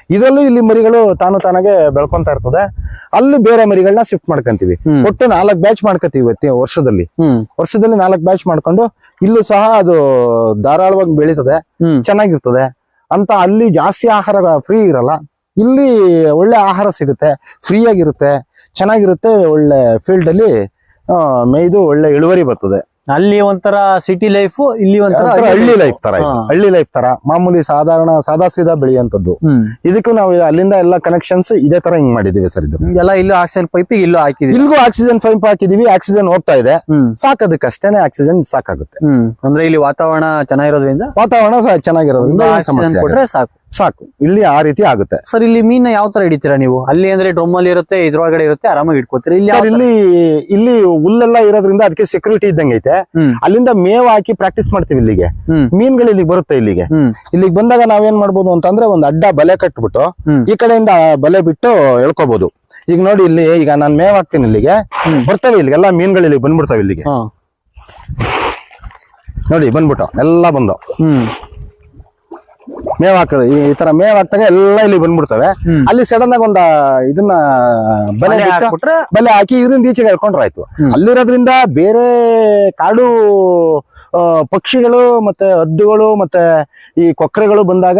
ಇದರಲ್ಲೂ ಇಲ್ಲಿ ಮರಿಗಳು ತಾನು ತಾನಾಗೆ ಬೆಳ್ಕೊಂತ ಇರ್ತದೆ. ಅಲ್ಲಿ ಬೇರೆ ಮರಿಗಳನ್ನ ಶಿಫ್ಟ್ ಮಾಡ್ಕೊಂತೀವಿ. ಒಟ್ಟು ನಾಲ್ಕು ಬ್ಯಾಚ್ ಮಾಡ್ಕೊತೀವಿ ಇವತ್ತಿ- ವರ್ಷದಲ್ಲಿ. ವರ್ಷದಲ್ಲಿ ನಾಲ್ಕು ಬ್ಯಾಚ್ ಮಾಡ್ಕೊಂಡು ಇಲ್ಲೂ ಸಹ ಅದು ಧಾರಾಳವಾಗಿ ಬೆಳೀತದೆ. ಚೆನ್ನಾಗಿರ್ತದೆ. ಅಂತ ಅಲ್ಲಿ ಜಾಸ್ತಿ ಆಹಾರ ಫ್ರೀ ಇರಲ್ಲ. ಇಲ್ಲಿ ಒಳ್ಳೆ ಆಹಾರ ಸಿಗುತ್ತೆ ಫ್ರೀ ಆಗಿರುತ್ತೆ ಚೆನ್ನಾಗಿರುತ್ತೆ ಒಳ್ಳೆ ಫೀಲ್ಡ್ ಅಲ್ಲಿ ಆ, ಮೇಯ್ದು ಒಳ್ಳೆ ಇಳುವರಿ ಬರ್ತದೆ. ಅಲ್ಲಿ ಒಂಥರ ಸಿಟಿ ಲೈಫ್ ಇಲ್ಲಿ ಒಂಥರ ಹಳ್ಳಿ ಲೈಫ್ ತರ. ಹಳ್ಳಿ ಲೈಫ್ ತರ. ಮಾಮೂಲಿ ಸಾಧಾರಣ ಸಾದಾ ಸೀದಾ ಬೆಳೆಯುವಂತದ್ದು ಇದಕ್ಕೂ ನಾವು ಅಲ್ಲಿಂದ ಎಲ್ಲ ಕನೆಕ್ಷನ್ಸ್ ಇದೇ ತರ ಹಿಂಗ್ ಮಾಡಿದೀವಿ ಸರ್ ಇದು. ಎಲ್ಲ ಇಲ್ಲೂ ಆಕ್ಸಿಜನ್ ಪೈಪ್ ಇಲ್ಲೂ ಹಾಕಿದೀವಿ ಇಲ್ಲೂ ಆಕ್ಸಿಜನ್ ಪೈಪ್ ಹಾಕಿದೀವಿ ಆಕ್ಸಿಜನ್ ಹೋಗ್ತಾ ಇದೆ. ಸಾಕದಕ್ಕೆ ಅಷ್ಟೇನೆ ಆಕ್ಸಿಜನ್ ಸಾಕಾಗುತ್ತೆ. ಅಂದ್ರೆ ಇಲ್ಲಿ ವಾತಾವರಣ ಚೆನ್ನಾಗಿರೋದ್ರಿಂದ ವಾತಾವರಣ ಚೆನ್ನಾಗಿರೋದ್ರಿಂದ ಸಮಸ್ಯೆ ಕೊಟ್ರೆ ಸಾಕು. ಸಾಕು. ಇಲ್ಲಿ ಆ ರೀತಿ ಆಗುತ್ತೆ. ಸರ್ ಇಲ್ಲಿ ಮೀನ್ ಯಾವ ತರ ಹಿಡಿತೀರಾ ನೀವು? ಅಲ್ಲಿ ಅಂದ್ರೆ ಡ್ರಮ್ ಅಲ್ಲಿ ಇರುತ್ತೆ ಇದ್ರೊಳಗಡೆ ಇರುತ್ತೆ ಆರಾಮಾಗಿ ಇಟ್ಕೋತೀರಿ ಇಲ್ಲಿ ಸರ್ ಇಲ್ಲಿ ಇಲ್ಲಿ ಹುಲ್ಲೆಲ್ಲ ಇರೋದ್ರಿಂದ ಅದಕ್ಕೆ ಸೆಕ್ಯೂರಿಟಿ ಇದ್ದಂಗೆ ಐತೆ. ಅಲ್ಲಿಂದ ಮೇವ್ ಹಾಕಿ ಪ್ರಾಕ್ಟೀಸ್ ಮಾಡ್ತೀವಿ ಇಲ್ಲಿಗೆ. ಮೀನ್ಗಳು ಇಲ್ಲಿಗೆ ಬರುತ್ತೆ ಇಲ್ಲಿಗೆ. ಇಲ್ಲಿಗೆ ಬಂದಾಗ ನಾವೇನ್ ಮಾಡ್ಬೋದು ಅಂತಂದ್ರೆ ಒಂದು ಅಡ್ಡ ಬಲೆ ಕಟ್ಬಿಟ್ಟು ಈ ಕಡೆಯಿಂದ ಬಲೆ ಬಿಟ್ಟು ಎಳ್ಕೋಬಹುದು ಈಗ ನೋಡಿ ಇಲ್ಲಿ ಈಗ ನಾನು ಮೇವ್ ಹಾಕ್ತೀನಿ ಇಲ್ಲಿಗೆ. ಬರ್ತವೆ ಇಲ್ಲಿಗೆ ಎಲ್ಲಾ ಮೀನ್ಗಳು ಇಲ್ಲಿಗೆ ಬಂದ್ಬಿಡ್ತಾವೆ ಇಲ್ಲಿಗೆ. ನೋಡಿ ಬಂದ್ಬಿಟ್ಟು ಎಲ್ಲ ಬಂದು. ಮೇವ್ ಹಾಕೋದು. ಈ ತರ ಮೇವ್ ಹಾಕ್ದಾಗ ಎಲ್ಲ ಇಲ್ಲಿ ಬಂದ್ಬಿಡ್ತವೆ. ಅಲ್ಲಿ ಸಡನ್ ಆಗಿ ಒಂದ ಇದನ್ನ ಬಲೆ ಹಾಕ್ಬಿಟ್ರೆ ಬಲೆ ಹಾಕಿ ಇದರಿಂದ ಈಚೆಗೆ ಎಳ್ಕೊಂಡ್ರೆ ಆಯ್ತು ಅಲ್ಲಿರೋದ್ರಿಂದ ಬೇರೆ ಕಾಡು ಪಕ್ಷಿಗಳು ಮತ್ತೆ ಹದ್ದುಗಳು ಮತ್ತೆ ಈ ಕೊಕ್ಕರೆಗಳು ಬಂದಾಗ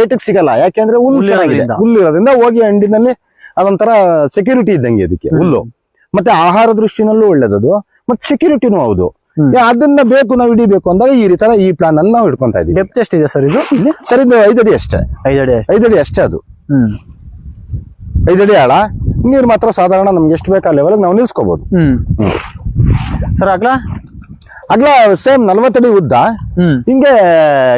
ಏಟಕ್ ಸಿಗಲ್ಲ. ಯಾಕೆಂದ್ರೆ ಹುಲ್ಲು ಹುಲ್ಲು ಚೆನ್ನಾಗಿದೆ. ಇರೋದ್ರಿಂದ. ಹುಲ್ಲು ಇರೋದ್ರಿಂದ ಹೋಗಿ ಅಂಡಿನಲ್ಲಿ ಅದೊಂಥರ ಸೆಕ್ಯೂರಿಟಿ ಇದ್ದಂಗೆ ಅದಕ್ಕೆ ಹುಲ್ಲು. ಮತ್ತೆ ಆಹಾರ ದೃಷ್ಟಿನಲ್ಲೂ ಒಳ್ಳೇದದು. ಮತ್ತೆ ಸೆಕ್ಯೂರಿಟಿನೂ ಹೌದು. ಅದನ್ನ ಬೇಕು ನಾವು ಹಿಡಿಬೇಕು ಅಂದಾಗ ಈ ರೀತಿ ಈ ಪ್ಲಾನ್ ಅಲ್ಲಿ ನಾವು ಹಿಡ್ಕೊಂತ ಇದೀವಿ. ಡೆಪ್ತ್ ಎಷ್ಟಿದೆ ಸರ್ ಇದು? ಇಲ್ಲಿ? ಸರ್ ಇದು ಐದಡಿ ಅಷ್ಟೇ. ಐದಡಿ ಐದಡಿ ಅಷ್ಟೇ. ಅದು. ಐದಡಿ ಆಳ. ನೀರ್ ಮಾತ್ರ ಸಾಧಾರಣ ನಮ್ಗೆ ಎಷ್ಟು ಬೇಕಾ ಲೆವೆಲ್ ನಾವು ನಿಲ್ಸ್ಕೋಬಹುದು. ಸರ್ ಆಗ್ಲಾ ಅಗ್ಲ ಸೇಮ್ ನಲ್ವತ್ತಡಿ ಉದ್ದ ಹ್ಮ್. ಹಿಂಗೆ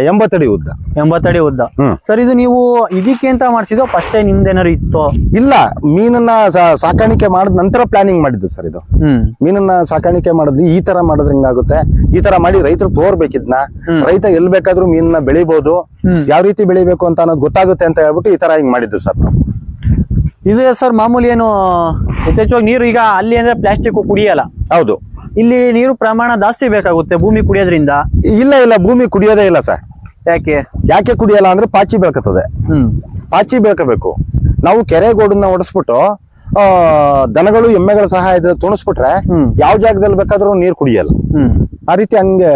ಎಂಬತ್ತಡಿ ಉದ್ದ. ಎಂಬತ್ತಡಿ ಉದ್ದ. ಹ್ಮ್. ಸರ್ ಇದು ನೀವು ಇದಕ್ಕೆ ಅಂತ ಮಾಡಿಸಿದೋ ಫಸ್ಟ್ ಟೈಮ್ ನಿಮ್ದೇನಾರು ಇತ್ತು? ಇಲ್ಲ ಮೀನನ್ನ ಸಾ- ಸಾಕಾಣಿಕೆ ಮಾಡಿದ ನಂತರ ಪ್ಲಾನಿಂಗ್ ಮಾಡಿದ್ದು ಸರ್ ಇದು. ಹ್ಮ್. ಮೀನನ್ನ ಸಾಕಾಣಿಕೆ ಮಾಡಿದ್ವಿ ಈ ತರ ಮಾಡಿದ್ರೆ ಹಿಂಗಾಗುತ್ತೆ. ಈ ತರ ಮಾಡಿ ರೈತರು ತೋರ್ಬೇಕಿದ್ನ. ರೈತ ಎಲ್ ಬೇಕಾದ್ರೂ ಮೀನನ್ನ ಬೆಳಿಬಹುದು ಹ್ಮ್. ಯಾವ ರೀತಿ ಬೆಳಿಬೇಕು ಅಂತ ಅನ್ನೋದು ಗೊತ್ತಾಗುತ್ತೆ ಅಂತ ಹೇಳ್ಬಿಟ್ಟು ಈ ತರ ಹಿಂಗ್ ಮಾಡಿದ್ದು ಸರ್ ನಾವು. ಇದು ಸರ್ ಮಾಮೂಲಿ ಏನು ಯಥೇಚ್ಛವಾಗಿ ನೀರು ಈಗ ಅಲ್ಲಿ ಅಂದ್ರೆ ಪ್ಲಾಸ್ಟಿಕ್ ಕುಡಿಯಲ್ಲ. ಹೌದು. ಇಲ್ಲಿ ನೀರು ಪ್ರಮಾಣ ಜಾಸ್ತಿ ಬೇಕಾಗುತ್ತೆ ಭೂಮಿ ಕುಡಿಯೋದ್ರಿಂದ? ಇಲ್ಲ ಇಲ್ಲ ಭೂಮಿ ಕುಡಿಯೋದೇ ಇಲ್ಲ ಸರ್. ಯಾಕೆ? ಯಾಕೆ ಕುಡಿಯಲ್ಲ ಅಂದ್ರೆ ಪಾಚಿ ಬೆಳಕತ್ತದೆ. ಹ್ಮ್. ಪಾಚಿ ಬೆಳಕಬೇಕು. ನಾವು ಕೆರೆ ಗೋಡನ್ನ ಒಡಿಸ್ಬಿಟ್ಟು ಆ ದನಗಳು ಎಮ್ಮೆಗಳ ಸಹಾಯದ ತುಣಿಸ್ಬಿಟ್ರೆ. ಯಾವ ಜಾಗದಲ್ಲಿ ಬೇಕಾದ್ರೂ ನೀರು ಕುಡಿಯಲ್ಲ. ಹ್ಮ್. ಆ ರೀತಿ ಹಂಗೆ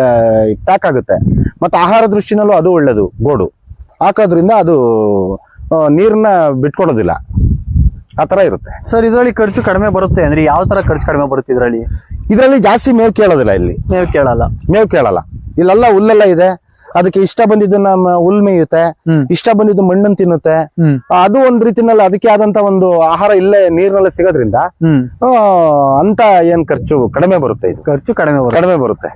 ಪ್ಯಾಕ್ ಆಗುತ್ತೆ. ಮತ್ತೆ ಆಹಾರ ದೃಷ್ಟಿನಲ್ಲೂ ಅದು ಒಳ್ಳೇದು ಗೋಡು. ಹಾಕೋದ್ರಿಂದ ಅದು ಆ, ನೀರನ್ನ ಬಿಟ್ಕೊಡೋದಿಲ್ಲ ಆ ತರ ಇರುತ್ತೆ. ಸರ್ ಇದರಲ್ಲಿ ಖರ್ಚು ಕಡಿಮೆ ಬರುತ್ತೆ ಅಂದ್ರೆ ಯಾವ ತರ ಖರ್ಚು ಕಡಿಮೆ ಬರುತ್ತೆ ಇದರಲ್ಲಿ? ಇದರಲ್ಲಿ ಜಾಸ್ತಿ ಮೇವು ಕೇಳೋದಿಲ್ಲ ಇಲ್ಲಿ. ಮೇವು ಕೇಳಲ್ಲ. ಮೇವು ಕೇಳಲ್ಲ. ಇಲ್ಲೆಲ್ಲ ಹುಲ್ಲೆಲ್ಲ ಇದೆ. ಅದಕ್ಕೆ ಇಷ್ಟ ಬಂದಿದ್ದು ನಮ್ಮ ಹುಲ್ ಮೇಯುತ್ತೆ ಇಷ್ಟ ಬಂದಿದ್ದು ಮಣ್ಣನ್ನು ತಿನ್ನುತ್ತೆ. ಅದು ಒಂದ್ ರೀತಿನಲ್ಲಿ ಅದಕ್ಕೆ ಆದಂತ ಒಂದು ಆಹಾರ ಇಲ್ಲೇ ನೀರಿನಲ್ಲೇ ಸಿಗೋದ್ರಿಂದ ಅಂತ ಏನ್ ಖರ್ಚು ಕಡಿಮೆ ಬರುತ್ತೆ ಇದು. ಖರ್ಚು ಕಡಿಮೆ ಕಡಿಮೆ ಬರುತ್ತೆ.